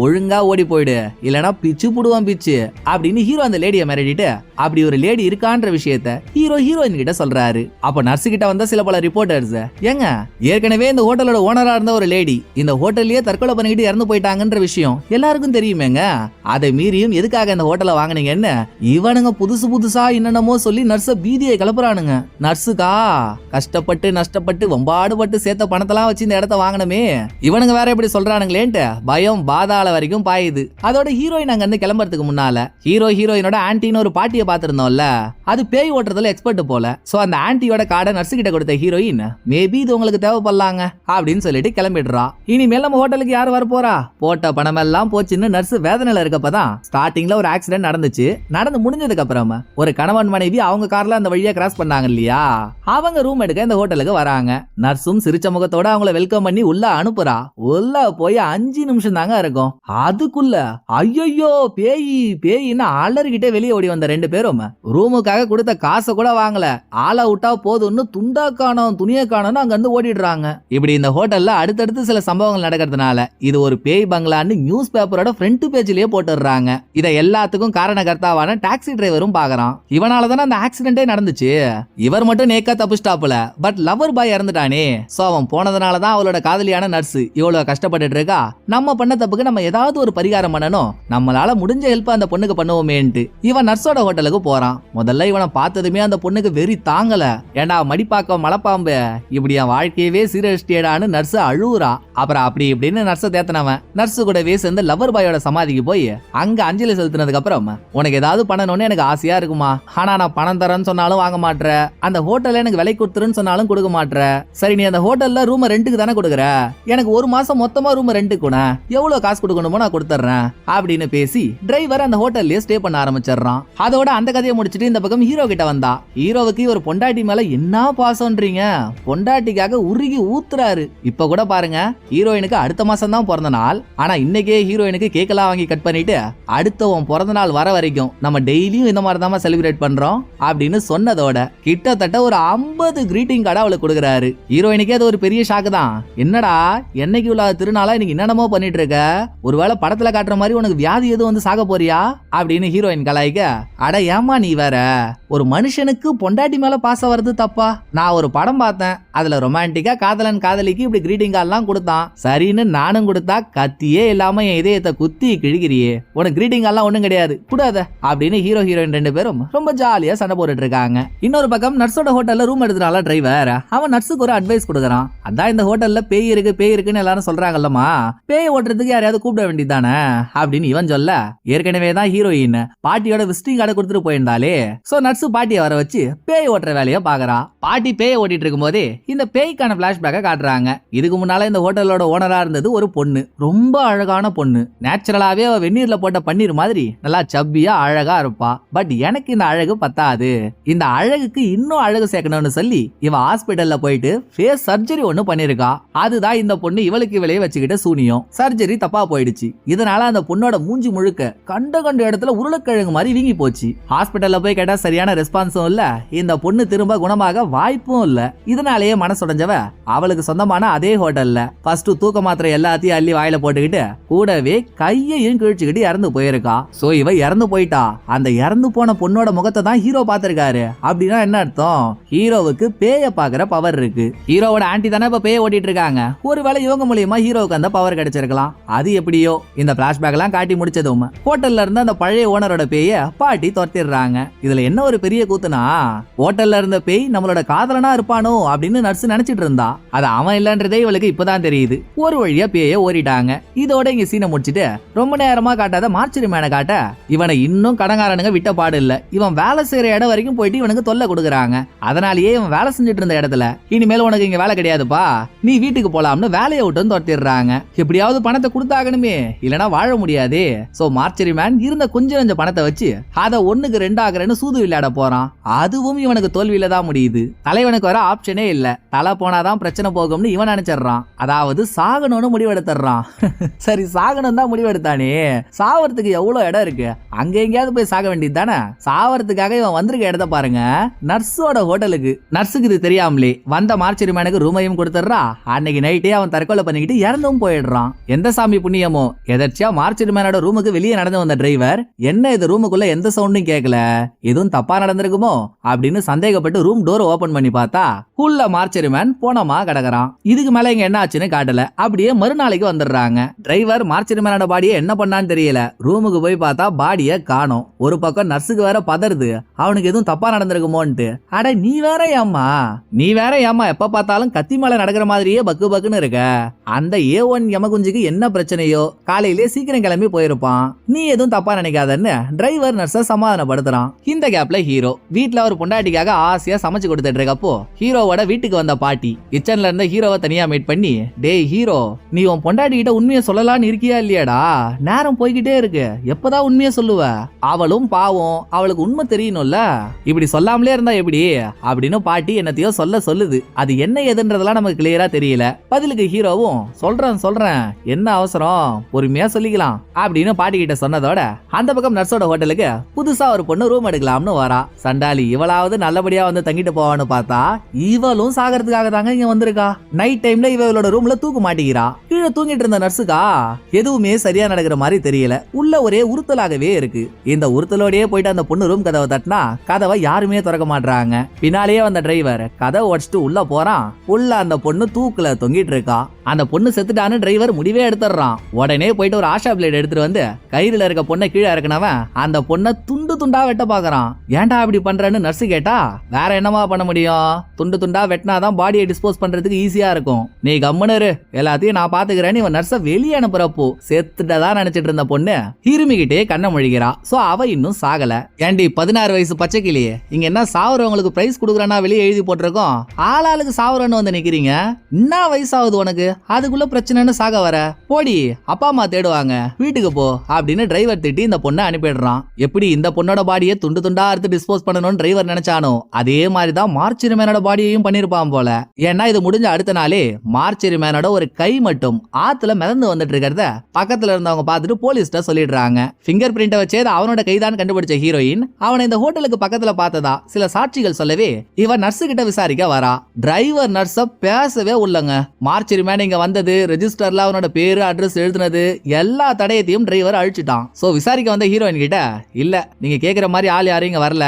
ஒழுங்கா ஓடி போயிடு. இல்லனா பிச்சு புடுவான் பிச்சு. அப்படின்னு ஹீரோ அந்த லேடியை மிரட்டிட்டு அப்படி ஒரு லேடி இருக்கான்ற விஷயத்த ஹீரோ ஹீரோயின் கிட்ட சொல்றாரு. அப்ப நர்ஸ் கிட்ட வந்த சில பல ரிப்போர்ட்டர்ஸ் ஏங்க ஏற்கனவே இந்த ஹோட்டலோட ஓனரா இருந்த ஒரு லேடி இந்த ஹோட்டல்லயே தற்கொலை பண்ணிக்கிட்டு இறந்து போயிட்டாங்கன்ற விஷயம் எல்லாருக்கும் தெரியுமேங்க? அதை மீறியும் எதுக்காக இந்த ஹோட்டலை வாங்கினீங்கன்னு இவனுங்க புதுசு புதுசா என்னென்னமோ சொல்லி நர்ஸ பீதியை கிளப்புறானுங்க. நர்ஸுக்கா கஷ்டப்பட்டு நஷ்டப்பட்டு வம்பாடுபட்டு சேர்த்த பணத்தெல்லாம் வச்சு இந்த இடத்த வாங்கினமே. இவனுங்க வேற இப்படி சொல்றானுங்களேன்ட்டு பயம் பாதாள வரைக்கும் பாயுது. அதோட ஹீரோயின் அங்க இருந்து கிளம்புறதுக்கு முன்னால ஹீரோ ஹீரோயினோட ஆன்டின்னு ஒரு பாட்டியை பார்த்திருந்தோம்ல அது பேய் ஓட்டுறதுல எக்ஸ்பர்ட் போல. சோ அந்த ஆன்டியோட கார்டை நர்ஸ் கிட்ட கொடுத்த ஹீரோயின் மேபி இது உங்களுக்கு தேவைப்படலாங்க அப்படின்னு சொல்லிட்டு கிளம்பிடுறா. இனிமேல் நம்ம ஹோட்டலுக்கு யார் வர போறா போட்ட பணமெல்லாம் போச்சுன்னு நர்ஸ் வேதனையில இருக்கப்பதான் ஸ்டார்டிங்ல ஒரு ஆக்சிடென்ட் நடந்துச்சு. நடந்து முடிஞ்சதுக்கு அப்புறம் ஒரு கணவன் மனைவி அவங்க கார்ல அந்த வழியா கிராஸ் பண்ணாங்க இல்லையா? அவங்க ரூம் எடுக்க இந்த ஹோட்டலுக்கு வராங்க. நர்ஸும் சிரிச்ச முகத்தோட அவங்கள வெல்கம் பண்ணி உள்ள அனுப்புறா. உள்ள போய் அஞ்சு நிமிஷம் தாங்க இருக்கும். அதுக்குள்ள ஐயோ பேய் பேயின்னு அலறிக்கிட்டே வெளியே ஓடி வந்த ரெண்டு பேரும் ரூமுக்காக கொடுத்த காசை கூட வாங்கல. ஆளை விட்டா போதும்னு துண்டா காணும் துணியை காணும்னு அங்க இருந்து ஓடிடுறாங்க. இப்படி இந்த ஹோட்டல்ல அடுத்தடுத்து சில சம்பவங்கள் நடக்கிறதுனால இது ஒரு பேய் பங்களான்னு நியூஸ் பேப்பரோட ஃப்ரண்ட் பேஜ்லயே போட்டுடுறாங்க. இதை எல்லாத்துக்கும் காரணகர்த்தாவான டாக்ஸி டிரைவரும் பாக்குறான். இவனால தானே அந்த ஆக்சிடென்டே நடந்துச்சு. இவர் மட்டும் நேக்கா தப்பிச்சிட்டாப்புல பட் லவர் பாய் இறந்துட்டானே. சோ அவன் போனதுனால தான் அவளோட காதலியான நர்ஸ் இவ்வளவு கஷ்டப்பட்டுட்டு இருக்கா நம்ம பண்ண தப்புக்கு நம்ம ஏதாவது ஒரு பரிகாரம் பண்ணணும். நம்மளால முடிஞ்ச ஹெல்ப் அந்த பொண்ணுக்கு பண்ணுவோமேன்ட்டு. இவன் நர்ஸோட ஹோட்டலுக்கு போறான். முதல்ல இவனை பார்த்ததுமே அந்த பொண்ணுக்கு வெறி தாங்கல. ஏண்டா மடிப்பாக்கம் மலைப்பாம்பு? இப்படி என் வாழ்க்கையவே சீரழிச்சிட்டேடான்னு நர்ஸ் அழுவுறா. அப்புறம் அப்படி இப்படின்னு நர்ஸை தேத்தனவன். நர்ஸ் கூடவே சேர்ந்து லவர் பாயோட சமாதிக்கு போய் அங்க அஞ்சலி செலுத்தினதுக்கு அப்புறம் உனக்கு ஏதாவது பண்ணணும்னு எனக்கு ஆசையா இருக்குமா? ஆனா நான் பணம் தரேன்னு சொன்னாலும் வாங்க மாட்ற. அந்த ஹோட்டல்ல எனக்கு விலை கொடுத்துருன்னு சொன்னாலும் கொடுக்க மாட்ற. சரி நீ அந்த ஹோட்டல்ல ரூம் ரெண்டுக்கு தானே கொடுக்குற? எனக்கு ஒரு மாசம் மொத்தமா ரூம் ரெண்டு குணா. எவ்வளவு காசு கொடுக்கணுமோ நான் கொடுத்துட்றேன் அப்படின்னு பேசி டிரைவர் அந்த ஹோட்டல்லயே ஸ்டே பண்ண ஆரம்பிச்சிடுறான். அதோட அந்த கதையை முடிச்சிட்டு இந்த பக்கம் ஹீரோ கிட்ட வந்தா. ஹீரோவுக்கு ஒரு பொண்டாட்டி மேல என்ன பாசம்ன்றீங்க? பொண்டாட்டிக்காக உருகி ஊத்துறாரு. இப்ப கூட பாருங்க ஹீரோயினுக்கு அடுத்த மாசம் தான் பிறந்த நாள். ஆனா இன்னைக்கே ஹீரோயினுக்கு கேக்கெல்லாம் வாங்கி கட் பண்ணிட்டு அடுத்த உன் பிறந்த நாள் வர வரைக்கும் நம்ம டெய்லியும் இந்த மாதிரி தான் செலிப்ரேட் பண்றோம் அப்படின்னு சொன்னதோட கிட்டத்தட்ட ஒரு ஐம்பது கிரீட்டிங் கார்டு அவளுக்கு கொடுக்குறாரு. ஹீரோயினுக்கே அது ஒரு பெரிய ஷாக்கு தான். என்னடா என்னைக்கு உள்ள திருநாளா இன்னைக்கு என்னென்னமோ பண்ணிட்டு இருக்க? ஒருவேளை படத்துல காட்டுற மாதிரி உனக்கு வியாதி எதுவும் வந்து சாக போறியா? அப்படின்னு ஹீரோயின் கலாய்க்க அட ஏமா நீ வேற? ஒரு மனுஷனுக்கு பொண்டாட்டி மேல பாசம் வருது தப்பா? நான் ஒரு படம் பார்த்தேன். அதுல ரொமான்டிக்கா காதலன் காதலிக்கு இப்படி கிரீட்டிங் கார்டெல்லாம் கொடுத்தான். சரின்னு நானும் கொடுத்தா கத்தியே இல்லாம என் இதயத்தை குத்தி கிழிக்கிறியே. உனக்கு கிரீட்டிங் கார்டெல்லாம் ஒண்ணும் கிடையாது. கூடாத. அப்படின்னு ஹீரோ ஹீரோயின் ரெண்டு பேரும் ரொம்ப ஜாலியா சண்டை போட்டுட்டு இருக்காங்க. இன்னொரு பக்கம் நர்ஸோட ஹோட்டல்ல ரூம் எடுத்துனால டிரைவர் அவன் நர்ஸுக்கு ஒரு அட்வைஸ் கொடுக்குறான். அதான் இந்த ஹோட்டல்ல பேய் இருக்கு பேய் இருக்குன்னு எல்லாரும் சொல்றாங்க. சொல்றாங்கல்லம்மா பேய் ஓட்டுறதுக்கு யாரையாவது கூப்பிட வேண்டியதானே அப்படின்னு இவன் சொல்ல ஏற்கனவே தான் ஹீரோயின் பாட்டியோட விசிட்டிங் கார்டை கொடுத்துட்டு போயிருந்தாலே சோ நர்ஸ் பாட்டியை வர வச்சு பேய் ஓட்டுற வேலையை பாக்குறா பாட்டி பேய் ஓட்டிட்டு இருக்கும்போதே இந்த பேய்க்கான பிளாஷ்பேக்கை காட்டுறாங்க. இதுக்கு முன்னால இந்த ஹோட்டலோட ஓனரா இருந்தது ஒரு பொண்ணு. ரொம்ப அழகான பொண்ணு. நேச்சுரலாவே அவ வெந்நீர்ல போட்ட பன்னீர் மாதிரி நல்லா சப்பியா அழகா இருப்பா. பட் எனக்கு இந்த அழகு பத்தாது. இந்த அழகுக்கு இன்னும் அழகு சேர்க்கணும்னு சொல்லி இவ ஹாஸ்பிட்டல்ல போயிட்டு ஃபேஸ் சர்ஜரி ஒன்னு பண்ணிருக்கா அதுதான் இந்த பொண்ணு இவளுக்கு இவளையே வச்சுக்கிட்ட சூனியம். சர்ஜரி தப்பா போயிடுச்சு. இதனால அந்த பொண்ணோட மூஞ்சி முழுக்க கண்ட கண்ட இடத்துல உருளைக்கிழங்கு மாதிரி வீங்கி போச்சு. ஹாஸ்பிட்டல்ல போய் கேட்டா சரியான ரெஸ்பான்ஸும் இல்ல. இந்த பொண்ணு திரும்ப குணமாக வாய்ப்பும் இல்ல. இதனாலேயே மனசுடைஞ்சவ அவளுக்கு சொந்தமான அதே ஹோட்டல்ல ஃபர்ஸ்ட் தூக்க மாத்திரை எல்லாத்தையும் அள்ளி வாயில போட்டுக்கிட்டு கூடவே கையையும் கிழிச்சுக்கிட்டு இறந்து போயிருக்கா. சோ இவ இறந்து போயிட்டா. அந்த இறந்து போன பொண்ணோட முகத்தை தான் ஹீரோ பாத்திருக்காரு அப்படின்னா என்ன அர்த்தம்? ஹீரோவுக்கு பேய பாக்குற பவர் இருக்கு. ஹீரோவோட ஆண்டி தானே இப்ப பேய ஓட்டிட்டு இருக்காங்க. ஒருவேளை இவங்க மூலியமா ஹீரோவுக்கு அந்த பவர் கிடைச்சிருக்கலாம். அது எப்படியோ இந்த பிளாஷ்பேக் எல்லாம் காட்டி முடிச்சதும் ஹோட்டல்ல இருந்து அந்த பழைய ஓனரோட பேய பாட்டி துரத்திடுறாங்க. இதுல என்ன ஒரு பெரிய கூத்துனா ஹோட்டல்ல இருந்த பேய் நம்மளோட காதலனா இருப்பானோ அப்படின்னு நர்ஸ் நினைச்சிட்டு இருந்தா. அது அவன் இல்லன்றதே இவளுக்கு இப்பதான் தெரியுது. ஒரு வழியா பேய ஓடிட்டாங்க. இதோட இங்க சீனை முடிச்சிட்டு ரொம்ப நேரமா காட்டாத மார்ச்சரி மேனை காட்ட இவனை இன்னும் கடங்காரனுங்க விட்ட பாடு இல்ல. இவன் வேலை செய்யற இடம் வரைக்கும் போயிட்டு இவனுக்கு தொல்லை கொடுக்குறாங்க. அதனாலேயே இவன் வேலை செஞ்சுட்டு இருந்த இடத்துல இனிமேல் உனக்கு இங்க வேலை கிடையாதுப்பா. நீ வீட்டுக்கு போலாம்னு வேலையை விட்டு தேடுறாங்க எப்படியாவது பணத்தை கொடுத்தாகணுமே. இல்லனா வாழ முடியாது. சோ மார்ச்சரி மேன் இருந்த கொஞ்ச கொஞ்சம் பணத்தை வச்சு அதை ஒண்ணுக்கு ரெண்டாகிறேன்னு சூது விளையாட போறான். அதுவும் இவனுக்கு தோல்வியில தான் முடியுது. தலைவனுக்கு வர ஆப்ஷனே இல்ல. தலை போனாதான் பிரச்சனை போகும்னு இவன் நினைச்சிடுறான். அதாவது சாகணும்னு முடிவெடுத்துறான் சரி சாகணும் தான் முடிவெடுத்தானே. சாவறதுக்கு எவ்வளவு இடம் இருக்கு? அங்க எங்கேயாவது போய் சாக வேண்டியது தானே? சாவறதுக்காக இவன் வந்திருக்க இடத்த பாருங்க. நர்ஸோட ஹோட்டலுக்கு. நர்ஸுக்கு இது தெரியாமலே. வந்த மார்ச்சரி மேனுக்கு ரூமையும் கொடுத்துட்றா. அன்னைக்கு நைட்டே அவன் தற்கொலை பண்ணிக்கிட்டு இறந்தும் போயிடுறான். எந்த சாமி புண்ணியமோ? எதர்ச்சியா மார்ச்சரி மேனோட ரூமுக்கு வெளியே நடந்து வந்த டிரைவர் என்ன இது? ரூமுக்குள்ள எந்த சவுண்டும் கேட்கல எதுவும் தப்பா நடந்திருக்குமோ? அப்படின்னு சந்தேகப்பட்டு ரூம் டோர் ஓபன் பண்ணி பார்த்தா உள்ள மார்ச்சரி மேன் போனமா கிடக்குறான். இதுக்கு மேல இங்க என்ன ஆச்சுன்னு காட்டல. அப்படியே மறுநாளைக்கு வந்துடுறாங்க. டிரைவர் மார்ச்சரி மேனோட பாடியை என்ன பண்ணான்னு தெரியல. ரூமுக்கு போய் பார்த்தா பாடியை காணும். ஒரு பக்கம் நர்ஸுக்கு வேற பதறுது. அவனுக்கு எதுவும் தப்பா நடந்திருக்குமோன்ட்டு. அட நீ வேற ஏம்மா நீ வேற ஏம்மா எப்ப பார்த்தாலும் கத்தி மேல நடக்கிற மாதிரியே பக்கு பக்குன்னு இருக்க. அந்த அந்த ஏ ஒன் யமகுஞ்சுக்கு என்ன பிரச்சனையோ காலையிலே சீக்கிரம் கிளம்பி போயிருப்பான். நீ எதுவும் தப்பா நினைக்காதன்னு டிரைவர் நர்ஸ சமாதானப்படுத்துறான். இந்த கேப்ல ஹீரோ வீட்டுல ஒரு பொண்டாட்டிக்காக ஆசையா சமைச்சு கொடுத்துட்டு இருக்கப்போ ஹீரோவோட வீட்டுக்கு வந்த பாட்டி கிச்சன்ல இருந்த ஹீரோவை தனியா மீட் பண்ணி டேய் ஹீரோ நீ உன் பொண்டாட்டி கிட்ட உண்மையை சொல்லலாம்னு இருக்கியா இல்லையாடா? நேரம் போய்கிட்டே இருக்கு. எப்பதான் உண்மையை சொல்லுவ? அவளும் பாவம். அவளுக்கு உண்மை தெரியணும்ல. இப்படி சொல்லாமலே இருந்தா எப்படி? அப்படின்னு பாட்டி என்னத்தையோ சொல்ல சொல்லுது. அது என்ன எதுன்றதெல்லாம் நமக்கு கிளியரா தெரியல. பதிலுக்கு ஹீரோவும் சொல்றேன் சொல்றேன். என்ன அவசரம்? பொறுமையா சொல்லிக்கலாம். அப்படின்னு பாட்டி கிட்ட சொன்னதோட அந்த பக்கம் நர்ஸோட ஹோட்டலுக்கு புதுசா ஒரு பொண்ணு ரூம் எடுக்கலாம்னு வரா. சண்டாளி இவளாவது நல்லபடியா வந்து தங்கிட்டு போவான்னு பார்த்தா இவளும் சாகிறதுக்காக தாங்க இங்க வந்திருக்கா. நைட் டைம்ல இவளோட ரூம்ல தூக்க மாட்டேங்கிறா. கீழே தூங்கிட்டு இருந்த நர்ஸுக்கா எதுவுமே சரியா நடக்கிற மாதிரி தெரியல. உள்ள ஒரே உறுத்தலாகவே இருக்கு. இந்த உறுத்தலோடயே போயிட்டு அந்த பொண்ணு ரூம் கதவை தட்டினா கதவை யாருமே திறக்க மாட்டாங்க பின்னாலேயே வந்த டிரைவர் கதவை உடச்சிட்டு உள்ள போறான். உள்ள அந்த பொண்ணு தூக்குல தொங்கிட்டு இருக்கா. அந்த பொண்ணு செத்துட்டான்னு டிரைவர் முடிவே எடுத்துடுறான். உடனே போயிட்டு ஒரு ஆஷா பிளேட் எடுத்துட்டு வந்து கயிறுல இருக்க பொண்ணை கீழே இறக்குனவன் அந்த பொண்ணை துண்டு துண்டா வெட்ட பாக்குறான். ஏன்டா இப்படி பண்றேன்னு நர்ஸ் கேட்டா வேற என்னமா பண்ண முடியும்? துண்டு துண்டா வெட்டினாதான் பாடியை டிஸ்போஸ் பண்றதுக்கு ஈஸியா இருக்கும். நீ கம்முனு எல்லாத்தையும் நான் பாத்துக்கிறேன்னு இவன் நர்ஸை வெளியே அனுப்புறப்போ செத்துட்டதா நினைச்சிட்டு இருந்த பொண்ணு இருமிக்கிட்டே கண்ணை மொழிகிறா சோ அவ இன்னும் சாகல. ஏண்டி பதினாறு வயசு பச்சைக்கிளியே இங்க என்ன சாவரவங்களுக்கு பிரைஸ் கொடுக்குறேன்னா வெளியே எழுதி போட்டிருக்கோம். ஆளாளுக்கு சாவரன்னு வந்து நிக்கிறீங்க. என்ன வயசாகுது உனக்கு? அதுக்குள்ள பிரச்சனைன்னு சாக வர. போடி அப்பா அம்மா தேடுவாங்க. வீட்டுக்கு போ அப்படின்னு டிரைவர் திட்டி இந்த பொண்ணை அனுப்பிடுறான். எப்படி இந்த பொண்ணோட பாடியை துண்டு துண்டா அறுத்து டிஸ்போஸ் பண்ணணும்னு டிரைவர் நினைச்சானோ அதே மாதிரி தான் மார்ச்சரி மேனோட பாடியையும் பண்ணிருப்பான் போல. ஏன்னா இது முடிஞ்ச அடுத்த நாளே மார்ச் மேனோட ஒரு கை மட்டும் ஆத்துல மிதந்து வந்துட்டு இருக்கிறத பக்கத்துல இருந்தவங்க பார்த்துட்டு போலீஸ்ட சொல்லிடுறாங்க. ஃபிங்கர் பிரிண்ட வச்சே அவனோட கைதான் கண்டுபிடிச்ச ஹீரோயின் அவனை இந்த ஹோட்டலுக்கு பக்கத்துல பார்த்ததா? சில சாட்சிகள் சொல்லவே இவன் நர்ஸு கிட்ட விசாரிக்க வரா. டிரைவர் நர்ஸ பேசவே உள்ளங்க. மார்ச் மேன் இங்கே வந்தது ரெஜிஸ்டர்ல அவனோட பேரு அட்ரஸ் எழுதுனது எல்லா தடயத்தையும் டிரைவர் அழிச்சிட்டான். ஸோ விசாரிக்க வந்த ஹீரோயின் கிட்ட இல்லை நீங்க கேட்குற மாதிரி ஆள் யாரும் இங்கே வரல.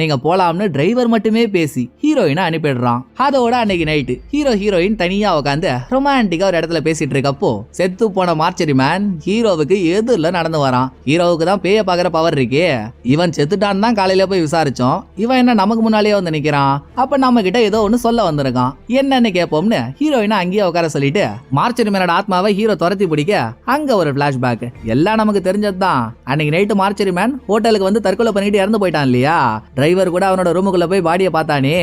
நீங்க போகலாம்னு டிரைவர் மட்டுமே பேசி ஹீரோயினை அனுப்பிடுறான். அதோட அன்னைக்கு நைட்டு ஹீரோ ஹீரோயின் தனியா உட்காந்து ரொமான்டிக்காக ஒரு இடத்துல பேசிட்டு இருக்கப்போ செத்து போன மார்ச்சரி மேன் ஹீரோவுக்கு எதிரில் நடந்து வரான். ஹீரோவுக்கு தான் பேய பாக்குற பவர் இருக்கே. இவன் செத்துட்டான் தான் காலையில போய் விசாரிச்சோம். இவன் என்ன நமக்கு முன்னாலேயே வந்து நிக்கிறான்? அப்போ நம்ம கிட்ட ஏதோ ஒன்று சொல்ல வந்திருக்கான். என்னன்னு கேட்போம்னு ஹீரோயினை அங்கேயே உட்கார சொல்லி சொல்லிட்டு மார்ச்சரி மேனோட ஆத்மாவை ஹீரோ துரத்தி பிடிக்க அங்க ஒரு பிளாஷ்பேக் எல்லாம் நமக்கு தெரிஞ்சதுதான். அன்னைக்கு நைட்டு மார்ச்சரி மேன் ஹோட்டலுக்கு வந்து தற்கொலை பண்ணிட்டு இறந்து போயிட்டான் இல்லையா? டிரைவர் கூட அவனோட ரூமுக்குள்ள போய் பாடியை பார்த்தானே?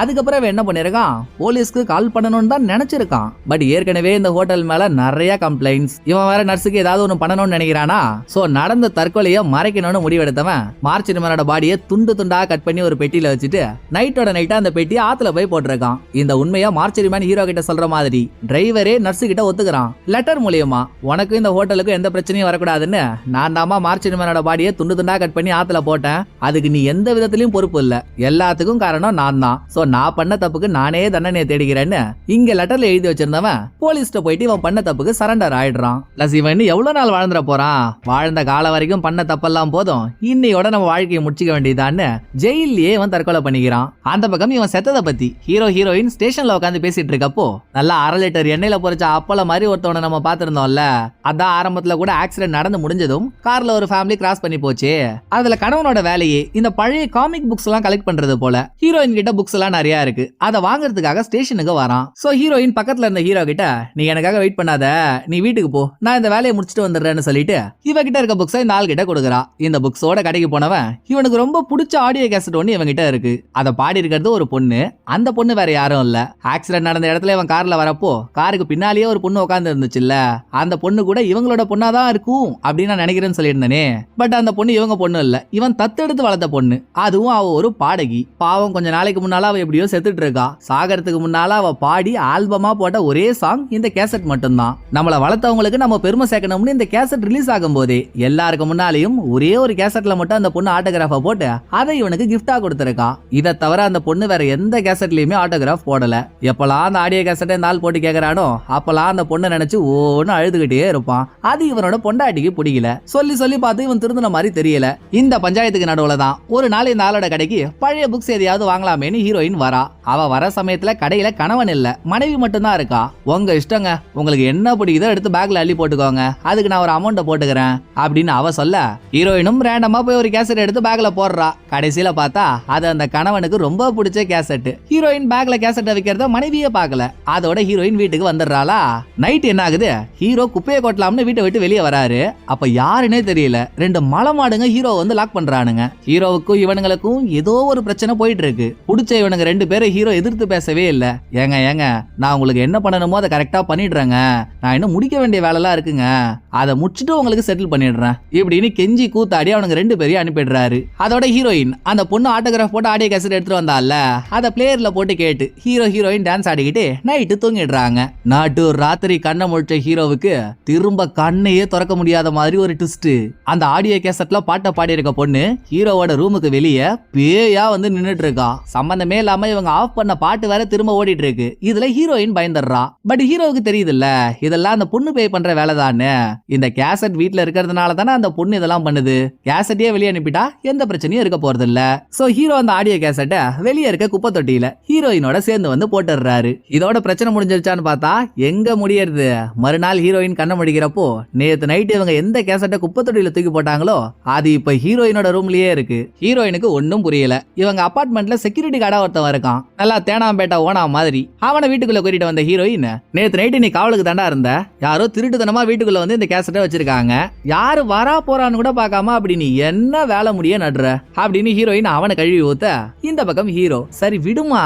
அதுக்கப்புறம் அவன் என்ன பண்ணிருக்கான்? போலீஸ்க்கு கால் பண்ணணும்னு தான் நினைச்சிருக்கான். பட் ஏற்கனவே இந்த ஹோட்டல் மேல நிறைய கம்ப்ளைண்ட்ஸ் இவன் வேற நர்ஸுக்கு ஏதாவது ஒன்று பண்ணணும்னு நினைக்கிறானா? சோ நடந்த தற்கொலையை மறைக்கணும்னு முடிவெடுத்தவன் மார்ச் மேனோட பாடியை துண்டு துண்டா கட் பண்ணி ஒரு பெட்டியில வச்சுட்டு நைட்டோட நைட்டா அந்த பெட்டியை ஆத்துல போய் போட்டிருக்கான். இந்த உண்மையா மார்ச்சரி மேன் ஹீரோ கிட்ட சொல்ற மாதிரி. டிரைவர் நர்ஸ் கிட்ட ஒத்துக்கிறான். லெட்டர் மூலியமா. உனக்கு இந்த ஹோட்டலுக்கு எந்த பிரச்சனையும் வரக்கூடாதுன்னு நான் தாமா மார்ச்சரி மேனோட பாடியை துண்டு துண்டா கட் பண்ணி ஆத்துல போட்டேன். அதுக்கு நீ எந்த விதத்திலயும் பொறுப்பு இல்ல. எல்லாத்துக்கும் காரணம் நான் தான். சோ நான் பண்ண தப்புக்கு நானே தண்டனையை தேடிக்கிறேன்னு இங்க லெட்டர்ல எழுதி வச்சிருந்தவன் போலீஸ்ட போயிட்டு இவன் பண்ண தப்புக்கு சரண்டர் ஆயிடுறான். பிளஸ் இவன் இன்னும் எவ்வளவு நாள் வாழ்ந்துட போறான்? வாழ்ந்த காலம் வரைக்கும் பண்ண தப்பெல்லாம் போதும். இன்னையோட நம்ம வாழ்க்கையை முடிச்சுக்க வேண்டியதான்னு ஜெயிலே இவன் தற்கொலை பண்ணிக்கிறான். அந்த பக்கம் இவன் செத்ததை பத்தி. ஹீரோ ஹீரோயின் ஸ்டேஷன்ல உட்காந்து பேசிட்டு இருக்கப்போ நல்லா அரை லிட்டர் எண்ணெயில பொறிச்ச அப்பள மாதிரி ஒருத்தவனை நம்ம பார்த்திருந்தோம்ல அதான் ஆரம்பத்துல கூட ஆக்சிடென்ட் நடந்து முடிஞ்சதும் கார்ல ஒரு ஃபேமிலி கிராஸ் பண்ணி போச்சு. அதுல கணவனோட வேலையே இந்த பழைய காமிக் புக்ஸ் எல்லாம் கலெக்ட் பண்றது போல ஹீரோயின் கிட்ட புக்ஸ் எல்லாம் நிறைய இருக்கு. அதை வாங்குறதுக்காக ஸ்டேஷனுக்கு வரான். சோ ஹீரோயின் பக்கத்துல இருந்த ஹீரோ கிட்ட நீ எனக்காக வெயிட் பண்ணாத. நீ வீட்டுக்கு போ. நான் இந்த வேலையை முடிச்சுட்டு வந்துடுறேன்னு சொல்லிட்டு இவகிட்ட இருக்க புக்ஸை இந்த ஆள் கிட்ட கொடுக்குறா. இந்த புக்ஸோட கடைக்கு போனவன் இவனுக்கு ரொம்ப பிடிச்ச ஆடியோ கேசட் ஒன்று இவன் கிட்ட இருக்கு. அதை பாடி இருக்கிறது ஒரு பொண்ணு. அந்த பொண்ணு வேற யாரும் இல்ல. ஆக்சிடென்ட் நடந்த இடத்துல இவன் கார்ல வரப்போ கார் காருக்கு பின்னாலேயே ஒரு பொண்ணு உட்காந்து இருந்துச்சுல்ல அந்த பொண்ணு கூட இவங்களோட பொண்ணா தான் இருக்கும் அப்படின்னு நான் நினைக்கிறேன்னு சொல்லியிருந்தேனே. பட் அந்த பொண்ணு இவங்க பொண்ணு இல்ல. இவன் தத்தெடுத்து வளர்த்த பொண்ணு. அதுவும் அவ ஒரு பாடகி. பாவம் கொஞ்ச நாளைக்கு முன்னால அவ எப்படியோ செத்துட்டு இருக்கா சாகறதுக்கு முன்னால அவ பாடி ஆல்பமா போட்ட ஒரே சாங் இந்த கேசட் மட்டும்தான். நம்மள வளர்த்தவங்களுக்கு நம்ம பெருமை சேர்க்கணும்னு இந்த கேசட் ரிலீஸ் ஆகும் போதே எல்லாருக்கு முன்னாலேயும் ஒரே ஒரு கேசட்ல மட்டும் அந்த பொண்ணு ஆட்டோகிராஃபை போட்டு அதை இவனுக்கு கிஃப்டா கொடுத்துருக்கா. இதை தவிர அந்த பொண்ணு வேற எந்த கேசட்லயுமே ஆட்டோகிராஃப் போடல. எப்பெல்லாம் அந்த ஆடியோ கேசட்டை இந்த ஆள் போட்டு வரும் அப்பெல்லாம் அந்த பொண்ணை நினைச்சு ஒன்னு அழுதுகிட்டே இருப்பான். அது இவனோட பொண்டாட்டிக்கு பிடிக்கல. சொல்லி சொல்லி பார்த்து இவன் திருந்தின மாதிரி தெரியல. இந்த பஞ்சாயத்துக்கு நடுவுல தான் ஒரு நாள் இந்த ஆளோட கடைக்கு பழைய புக்ஸ் எதையாவது வாங்கலாமேன்னு ஹீரோயின் வரா. அவ வர சமயத்துல கடையில கணவன் இல்ல. மனைவி மட்டும்தான் இருக்கா? உங்க இஷ்டங்க. உங்களுக்கு என்ன பிடிக்குதோ எடுத்து பேக்ல அள்ளி போட்டுக்கோங்க. அதுக்கு நான் ஒரு அமௌண்ட்டை போட்டுக்கிறேன். அப்படின்னு அவ சொல்ல ஹீரோயினும் ரேண்டமா போய் ஒரு கேசட் எடுத்து பேக்ல போடுறா. கடைசியில பார்த்தா அது அந்த கணவனுக்கு ரொம்ப பிடிச்ச கேசட் ஹீரோயின் பேக்ல கேசட்டை வைக்கிறத மனைவியே பார்க்கல. அதோட ஹீரோயின் வீட்டுக்கு வந்துடுறாளா? நைட் என்ன ஆகுது? ஹீரோ குப்பையை கொட்டலாம்னு வீட்டை விட்டு வெளியே வராரு. அப்ப யாருன்னே தெரியல. ரெண்டு மலை மாடுங்க ஹீரோ வந்து லாக் பண்றானுங்க. ஹீரோவுக்கும் இவனுங்களுக்கும் ஏதோ ஒரு பிரச்சனை போயிட்டு இருக்கு பிடிச்ச இவனுங்க ரெண்டு பேரும் ஹீரோ எதிர்த்து பேசவே இல்ல. ஏங்க ஏங்க நான் உங்களுக்கு என்ன பண்ணணுமோ அதை கரெக்டா பண்ணிடுறேங்க. நான் இன்னும் முடிக்க வேண்டிய வேலைலாம் இருக்குங்க. அதை முடிச்சுட்டு உங்களுக்கு செட்டில் பண்ணிடுறேன். இப்படின்னு கெஞ்சி கூத்தாடி அவனுக்கு ரெண்டு பேரையும் அனுப்பிடுறாரு. அதோட ஹீரோயின் அந்த பொண்ணு ஆட்டோகிராஃப் போட்டு ஆடியோ கேசட் எடுத்துட்டு வந்தால அதை பிளேயர்ல போட்டு கேட்டு ஹீரோ ஹீரோயின் டான்ஸ் ஆடிக்கிட்டு நைட்டு தூங்கிடுறாங்க. நாட்டு ராத்திரி கண்ணை முழிச்ச ஹீரோவுக்கு திரும்ப கண்ணையே திறக்க முடியாத மாதிரி ஒரு ட்விஸ்ட் அந்த ஆடியோ கேசட்ல பாட்டை பாடி இருக்க பொண்ணு ஹீரோவோட ரூமுக்கு வெளியே பேயா வந்து நின்றுட்டு இருக்கா. சம்பந்தமே இல்லாம இவங்க ஆஃப் பண்ண பாட்டு வேற திரும்ப ஓடிட்டு இருக்கு. இதுல ஹீரோயின் பயந்துடுறா. பட் ஹீரோவுக்கு தெரியுதுல்ல இதெல்லாம் அந்த பொண்ணு பே பண்ற வேலை தானே இந்த கேசட் வீட்டுல இருக்கிறதுனால தானே அந்த பொண்ணு இதெல்லாம் பண்ணுது. கேசட்டே வெளியே அனுப்பிட்டா எந்த பிரச்சனையும் இருக்க போறது இல்ல சோ ஹீரோ அந்த ஆடியோ கேசட்டை வெளியே இருக்க குப்பை தொட்டியில ஹீரோயினோட சேர்ந்து வந்து போட்டுடுறாரு. இதோட பிரச்சனை முடிஞ்சிருச்சான்னு பார்த்தா எங்க முடியறது? மறுநாள் ஹீரோயின் கண்ணை முடிக்கிறப்போ நேத்து நைட்டு இவங்க எந்த கேசட்டை குப்பை தொட்டியில தூக்கி போட்டாங்களோ அது இப்ப ஹீரோயினோட ரூம்லயே இருக்கு. ஹீரோயினுக்கு ஒன்னும் புரியல. இவங்க அபார்ட்மெண்ட்ல செக்யூரிட்டி கார்டா ஒருத்தவன் இருக்கான். நல்லா தேனாம்பேட்டா ஓனா மாதிரி. அவனை வீட்டுக்குள்ள கூட்டிட்டு வந்த ஹீரோயின் நேற்று நைட்டு நீ காவலுக்கு தாண்டா இருந்த? யாரோ திருட்டுத்தனமா வீட்டுக்குள்ள வந்து இந்த கேசட்டை வச்சிருக்காங்க. யாரு வரா போறான்னு கூட பார்க்காம அப்படி நீ என்ன வேலை முடிய நடுற? அப்படின்னு ஹீரோயின் அவனை கழுவி ஊத்த இந்த பக்கம் ஹீரோ சரி விடுமா.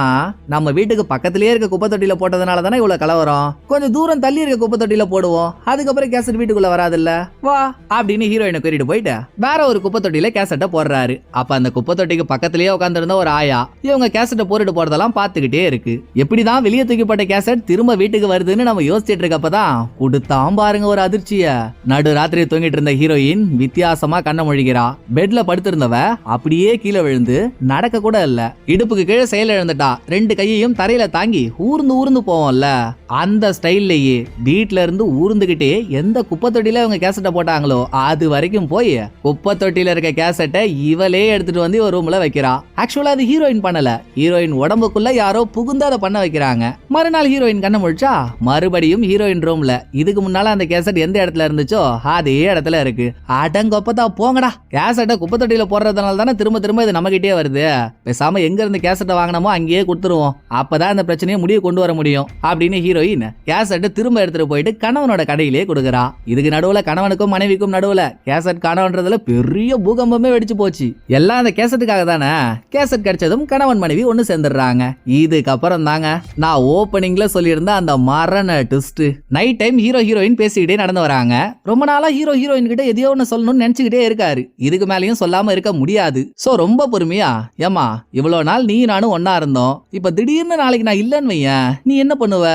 நம்ம வீட்டுக்கு பக்கத்திலேயே இருக்க குப்பை தொட்டியில போட்டதுனால தானே இவ்வளவு கலவரம்? கொஞ்சம் தூரம் தள்ளி இருக்க குப்பை தொட்டியில போடுவோம். அதுக்கப்புறம் கேசட் வீட்டுக்குள்ள வராதுல்ல. வா அப்படின்னு ஹீரோயினை கூட்டிட்டு போயிட்டு. வேற ஒரு குப்பை தொட்டியில கேசட்டை போடுறாரு. அப்ப அந்த குப்பை தொட்டிக்கு பக்கத்திலேயே உட்காந்துருந்த ஒரு ஆயா இவங்க கேசட்டை போட்டுட்டு போறதெல்லாம் பாத்துக்கிட்டே இருக்கு. எப்படிதான் வெளியே தூக்கிப்பட்ட கேசட் திரும்ப வீட்டுக்கு வருதுன்னு நம்ம யோசிச்சுட்டு இருக்கப்பதான் கொடுத்தாம் பாருங்க ஒரு அதிர்ச்சிய. நடு ராத்திரி தூங்கிட்டு இருந்த ஹீரோயின் வித்தியாசமா கண்ண மொழிகிறா பெட்ல படுத்திருந்தவ அப்படியே கீழே விழுந்து நடக்க கூட இல்ல. இடுப்புக்கு கீழே செயல் இழந்துட்டா. ரெண்டு கையையும் தரையில தாங்கி ஊர்ந்து ஊர்ந்து போவோம்ல. அந்த ஸ்டைல்லையே வீட்ல இருந்து ஊர்ந்துகிட்டே எந்த குப்பை தொட்டில இவங்க கேசட்டை போட்டாங்களோ அது வரைக்கும் போய் குப்பை தொட்டில இருக்க கேசட்டை இவளே எடுத்துட்டு வந்து ஒரு ரூம்ல வைக்கிறா. ஆக்சுவலா அது ஹீரோயின் பண்ணல. ஹீரோயின் உடம்புக்குள்ள யாரோ புகுந்து அதை பண்ண வைக்கிறாங்க. மறுநாள் ஹீரோயின் கண்ண முழிச்சா மறுபடியும் ஹீரோயின் ரூம்ல இதுக்கு முன்னால அந்த கேசட் எந்த இடத்துல இருந்துச்சோ அதே இடத்துல இருக்கு. அடங்கொப்பதா போங்கடா. கேசட்டை குப்பை தொட்டியில போடுறதுனால தானே திரும்ப திரும்ப இது நம்மகிட்டே வருது. பேசாம எங்க இருந்து கேசட்டை வாங்கினமோ அங்கேயே கொடுத்துருவோம். அப்பதான் அந்த பிரச்சனையை முடிவு கொண்டு வர முடியும். அப்படின்னு ஹீரோயின் அப்படின்னு கேசட்டை திரும்ப எடுத்துட்டு போயிட்டு கணவனோட கடையிலே கொடுக்குறா. இதுக்கு நடுவுல கணவனுக்கும் மனைவிக்கும் நடுவுல கேசட் காணவன்றதுல பெரிய பூகம்பமே வெடிச்சு போச்சு. எல்லாம் அந்த கேசட்டுக்காக தானே? கேசட் கிடைச்சதும் கணவன் மனைவி ஒண்ணு சேர்ந்துடுறாங்க. இதுக்கப்புறம் தாங்க நான் ஓப்பனிங்ல சொல்லியிருந்த அந்த மரண twist night time hero heroine பேசிக்கிட்டே நடந்து வராங்க. ரொம்ப நாளா ஹீரோ ஹீரோயின் கிட்ட எதையோ ஒன்று சொல்லணும்னு நினைச்சுக்கிட்டே இருக்காரு. இதுக்கு மேலேயும் சொல்லாம இருக்க முடியாது. சோ ரொம்ப பொறுமையா ஏமா இவ்வளோ நாள் நீ நானும் ஒன்னா இருந்தோம். இப்ப திடீர்னு நாளைக்கு நான் இல்லைன்னு வையேன். நீ என்ன பண்ணுவ?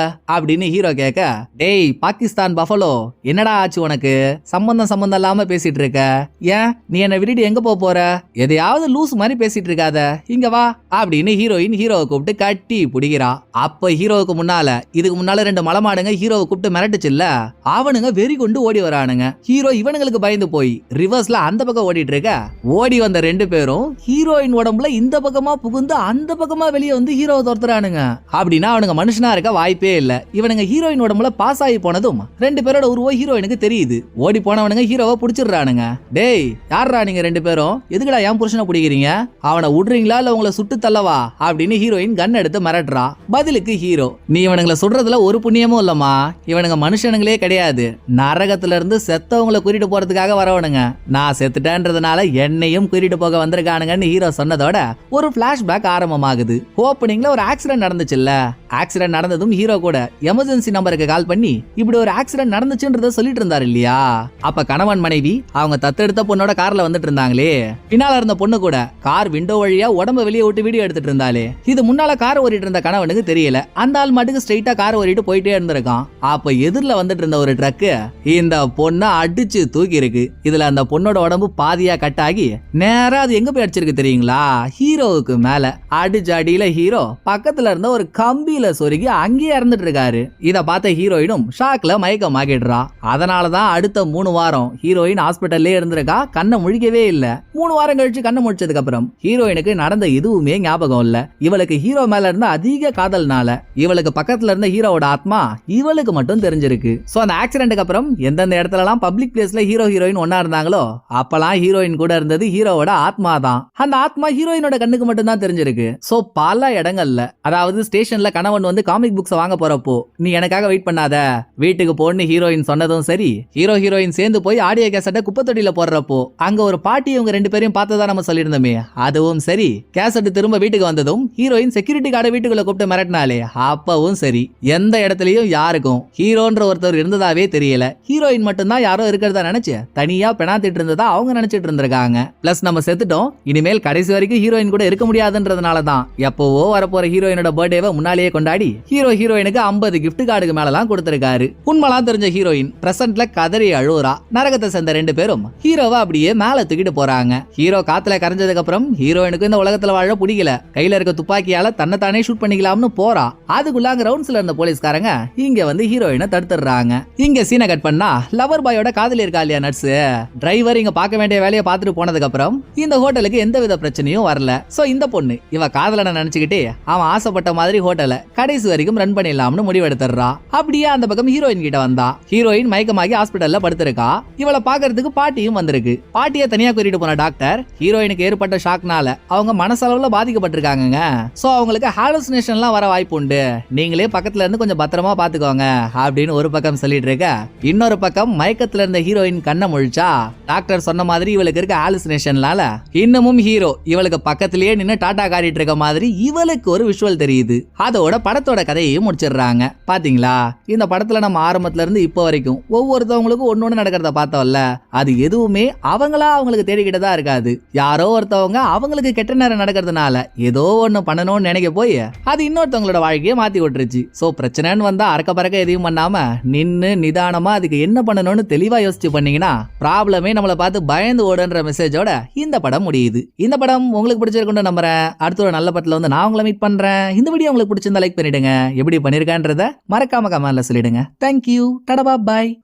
அப்படின்னு ஹீரோ கேட்க டேய் பாகிஸ்தான் பஃபலோ என்னடா ஆச்சு உனக்கு? சம்பந்தம் சம்பந்தம் இல்லாம பேசிட்டு இருக்க. ஏன்? நீ என்னை விட்டுட்டு எங்க போக போற? எதையாவது லூஸ் மாதிரி பேசிட்டு இருக்காத. இங்க வா அப்படின்னு ஹீரோயின் ஹீரோவை கூப்பிட்டு கட்டி பிடிக்கிறா. அப்ப ஹீரோவுக்கு முன்னால இதுக்கு முன்னால ரெண்டு மலமாடுங்க ஹீரோவை கூப்பிட்டு மிரட்டுச்சுல்ல அவனுங்க வெறி கொண்டு ஓடி வரானுங்க. ஹீரோ இவனுங்களுக்கு பயந்து போய் ரிவர்ஸ்ல அந்த பக்கம் ஓடிட்டு இருக்க. ஓடி வந்த ரெண்டு பேரும் ஹீரோயின் உடம்புல இந்த பக்கமா புகுந்து அந்த பக்கமா வெளியே வந்து ஹீரோவை துரத்துறானுங்க. அப்படின்னா அவனுங்க மனுஷனா இருக்க வாய்ப்பே இல்லை. இவனுங்க ஹீரோயின் உடம்புல பாஸ் ஆகி போனதும் ரெண்டு பேரோட உருவம் ஹீரோயினுக்கு தெரியுது. ஓடி போனவனுங்க ஹீரோவை புடிச்சிடுறானுங்க. டேய் யாரா நீங்க ரெண்டு பேரும்? எதுக்குடா என் புருஷனை பிடிக்கிறீங்க? அவனை விடுறீங்களா இல்ல உங்களை சுட்டு தள்ளவா? அப்படின்னு ஹீரோயின் கன் எடுத்து மிரட்டுறா. பதிலுக்கு ஹீரோ நீ இவனுங்களை சுடுறதுல ஒரு புண்ணியமும் இல்லம்மா. இவனுங்க மனுஷனுங்களே கிடையாது. நரகத்துல இருந்து செத்தவங்களை குறிட்டு போறதுக்காக வரவனுங்க. நான் செத்துட்டேன்றதுனால என்னையும் குறிட்டு போக வந்திருக்கானுங்கன்னு ஹீரோ சொன்னதோட ஒரு பிளாஷ்பேக் ஆரம்பமாகுது. ஓப்பனிங்ல ஒரு ஆக்சிடென்ட் நடந்துச்சுல்ல? ஆக்சிடென்ட் நடந்ததும் ஹீரோ கூட எமர்ஜென்சி நம்பருக்கு கால் பண்ணி இப்படி ஒரு ஆக்சிடென்ட் நடந்துச்சுன்றத சொல்லிட்டு இருந்தாரு இல்லையா அப்ப கணவன் மனைவி அவங்க தத்தெடுத்த பொண்ணோட கார்ல வந்துட்டு இருந்தாங்களே பின்னால இருந்த பொண்ணு கூட கார் விண்டோ வழியா உடம்ப வெளியே விட்டு வீடியோ எடுத்துட்டு இருந்தாலே இது முன்னால கார் ஓடிட்டு இருந்த கணவனுக்கு தெரியல. அந்த ஆள் மட்டுக்கு ஸ்ட்ரைட்டா கார் ஓடிட்டு போயிட்டே இருந்திருக்கான். அப்ப எதிரில வந்துட்டு இருந்த ஒரு ட்ரக்கு இந்த பொண்ணை அடிச்சு தூக்கி இருக்கு இதுல அந்த பொண்ணோட உடம்பு பாதியா கட் ஆகி நேரா அது எங்க போய் அடிச்சிருக்கு தெரியுங்களா? ஹீரோவுக்கு மேல. அடிச்சு அடியில ஹீரோ பக்கத்துல இருந்த ஒரு கம்பியில சொருகி அங்கேயே இறந்துட்டு இருக்காரு. இதை பார்த்த ஹீரோயினும் ஷாக்ல மயக்கம் ஆகிடுறா. அதனாலதான் அடுத்த மூணு வாரம் ஹீரோயின் ஹாஸ்பிட்டல்லே இருந்திருக்கா. கண்ணை முழிக்கவே இல்ல. மூணு வாரம் கழிச்சு கண்ணை முழிச்சதுக்கு அப்புறம் ஹீரோயினுக்கு நடந்த எதுவுமே ஞாபகம் இல்ல. இவளுக்கு ஹீரோ மேல இருந்த அதிக காதல்னால இவளுக்கு பக்கத்துல இருந்த ஹீரோவோட ஆத்மா இவளுக்கு மட்டும் தெரிஞ்சிருக்கு. சோ அந்த ஆக்சிடென்ட்க்கு அப்புறம் எந்தெந்த இடத்துல எல்லாம் பப்ளிக் பிளேஸ்ல ஹீரோ ஹீரோயின் ஒன்னா இருந்தாங்களோ அப்பெல்லாம் ஹீரோயின் கூட இருந்தது ஹீரோவோட ஆத்மா தான் அந்த ஆத்மா ஹீரோயினோட கண்ணுக்கு மட்டும் தான் தெரிஞ்சிருக்கு. சோ பல இடங்கள்ல அதாவது ஸ்டேஷன்ல கணவன் வந்து காமிக் புக்ஸ் வாங்க போறப்போ நீ எனக்காக வெயிட் பண்ணாத. வீட்டுக்கு போன்னு ஹீரோயின் சொன்னதும் சரி ஹீரோ ஹீரோயின் சேர்ந்து போய் ஆடியோ கேசட்டை குப்பத்தொட்டியில போடுறப்போ அங்க ஒரு பாட்டி இவங்க ரெண்டு பேரையும் பார்த்ததா நம்ம சொல்லியிருந்தோமே. அதுவும் சரி கேசட் திரும்ப வீட்டுக்கு வந்ததும் ஹீரோயின் செக்யூரிட்டி கார்டை வீட்டுக்குள்ள கூப்பிட்டு மிரட்டினாலே அப்பவும் சரி எந்த இடத்துலயும் யாருக்கும் ஹீரோன்ற ஒருத்தர் இருந்ததாவே தெரியல. ஹீரோயின் மட்டும்தான் யாரோ இருக்கிறதா நினைச்சு தனியா பெணாத்திட்டு இருந்ததா அவங்க நினைச்சிட்டு இருந்திருக்காங்க. பிளஸ் நம்ம செத்துட்டோம் இனிமேல் கடைசி வரைக்கும் ஹீரோயின் கூட இருக்க முடியாதுன்றதுனால தான் எப்பவோ வரப்போற ஹீரோயினோட பர்த்டேவை முன்னாலேயே கொண்டாடி ஹீரோ ஹீரோயினுக்கு ஐம்பது கிஃப்ட் கார்டுக்கு மேலலாம் கொடுத்திருக்காரு. உண்மைலாம் தெரிஞ்ச ஹீரோயின் பிரசன்ட்ல கதறி அழுவுறா. நரகத்தை சேர்ந்த ரெண்டு பேரும் ஹீரோவை அப்படியே மேல தூக்கிட்டு போறாங்க. ஹீரோ காத்துல கரைஞ்சதுக்கு அப்புறம் ஹீரோயினுக்கு இந்த உலகத்துல வாழ பிடிக்கல. கையில இருக்க துப்பாக்கியால தன்னை தானே ஷூட் பண்ணிக்கலாம்னு போறா. அதுக்குள்ள அங்க ரவுண்ட்ஸ்ல இருந்த போலீஸ்காரங்க இங்க வந்து ஹீரோயினை தடுத்துடுறாங்க. இங்க சீனை கட் பண்ணா லவர் பாயோட காதலி இருக்கா இல்லையா நட்ஸ் டிரைவர் இங்க பார்க்க வேண்டிய வேலையை பார்த்துட்டு போனதுக்கு அப்புறம் இந்த ஹோட்டலுக்கு எந்த வித பிரச்சனையும் வரல. சோ இந்த பொண்ணு இவ காதலனை நினைச்சுக்கிட்டே அவன் ஆசைப்பட்ட மாதிரி ஹோட்டலை கடைசி வரைக்கும் ரன் பண்ணிடலாம்னு முடிவு முடிவெடுத்துறா அப்படியே அந்த பக்கம் ஹீரோயின் கிட்ட வந்தா. ஹீரோயின் மயக்கமாகி ஹாஸ்பிட்டல்ல படுத்திருக்கா. இவளை பாக்குறதுக்கு பாட்டியும் வந்திருக்கு. பாட்டியை தனியா கூட்டிட்டு போன டாக்டர் ஹீரோயினுக்கு ஏற்பட்ட ஷாக்னால அவங்க மனசளவுல பாதிக்கப்பட்டிருக்காங்கங்க. சோ அவங்களுக்கு ஹாலுசினேஷன்லாம் வர வாய்ப்பு உண்டு. நீங்களே பக்கத்துல இருந்து கொஞ்சம் பத்திரமா பாத்துக்கோங்க அப்படின்னு ஒரு பக்கம் சொல்லிட்டு இருக்க. இன்னொரு பக்கம் மயக்கத்துல இருந்த ஹீரோயின் கண்ணை முழிச்சா டாக்டர் சொன்ன மாதிரி இவளுக்கு இருக்க ஹாலுசினேஷன்னால இன்னமும் ஹீரோ இவளுக்கு பக்கத்திலேயே நின்று டாட்டா காட்டிட்டு இருக்க மாதிரி இவளுக்கு ஒரு விஷுவல் தெரியுது. அதோட படத்தோட கதையையும் முடிச்சிடுறாங்க. பாத்தீங்களா? இந்த படத்துல நம்ம ஆரம்பத்துல இருந்து இப்போ வரைக்கும் ஒவ்வொருத்தவங்களுக்கும் ஒன்னொன்னு நடக்கிறத பார்த்தோம்ல. அது எதுவுமே அவங்களா அவங்களுக்கு தேடிக்கிட்டதா இருக்காது. யாரோ ஒருத்தவங்க அவங்களுக்கு கெட்ட நேரம் நடக்கிறதுனால ஏதோ ஒன்று பண்ணணும்னு நினைக்க போய் அது இன்னொருத்தவங்களோட வாழ்க்கையை மாத்தி விட்டுருச்சு. சோ பிரச்சனைன்னு வந்தா அறக்க பறக்க எதையும் பண்ணாம நின்னு நிதானமா அதுக்கு என்ன பண்ணணும்னு தெளிவா யோசிச்சு பண்ணீங்கன்னா ப்ராப்ளமே நம்மளை பார்த்து பயந்து ஓடுன்ற மெசேஜோட இந்த படம் முடியுது. இந்த படம் உங்களுக்கு பிடிச்சிருக்குன்னு நம்புறேன். அடுத்த ஒரு நல்ல படத்துல வந்து நான் உங்களை மீட் பண்றேன். இந்த வீடியோ உங்களுக்கு பிடிச்சிருந்தா லைக் பண்ணிடுங்க. எப்படி அப்படிங்கிறத மறக்காம கமெண்ட்ல சொல்லிடுங்க. தேங்க்யூ டடபா பாய்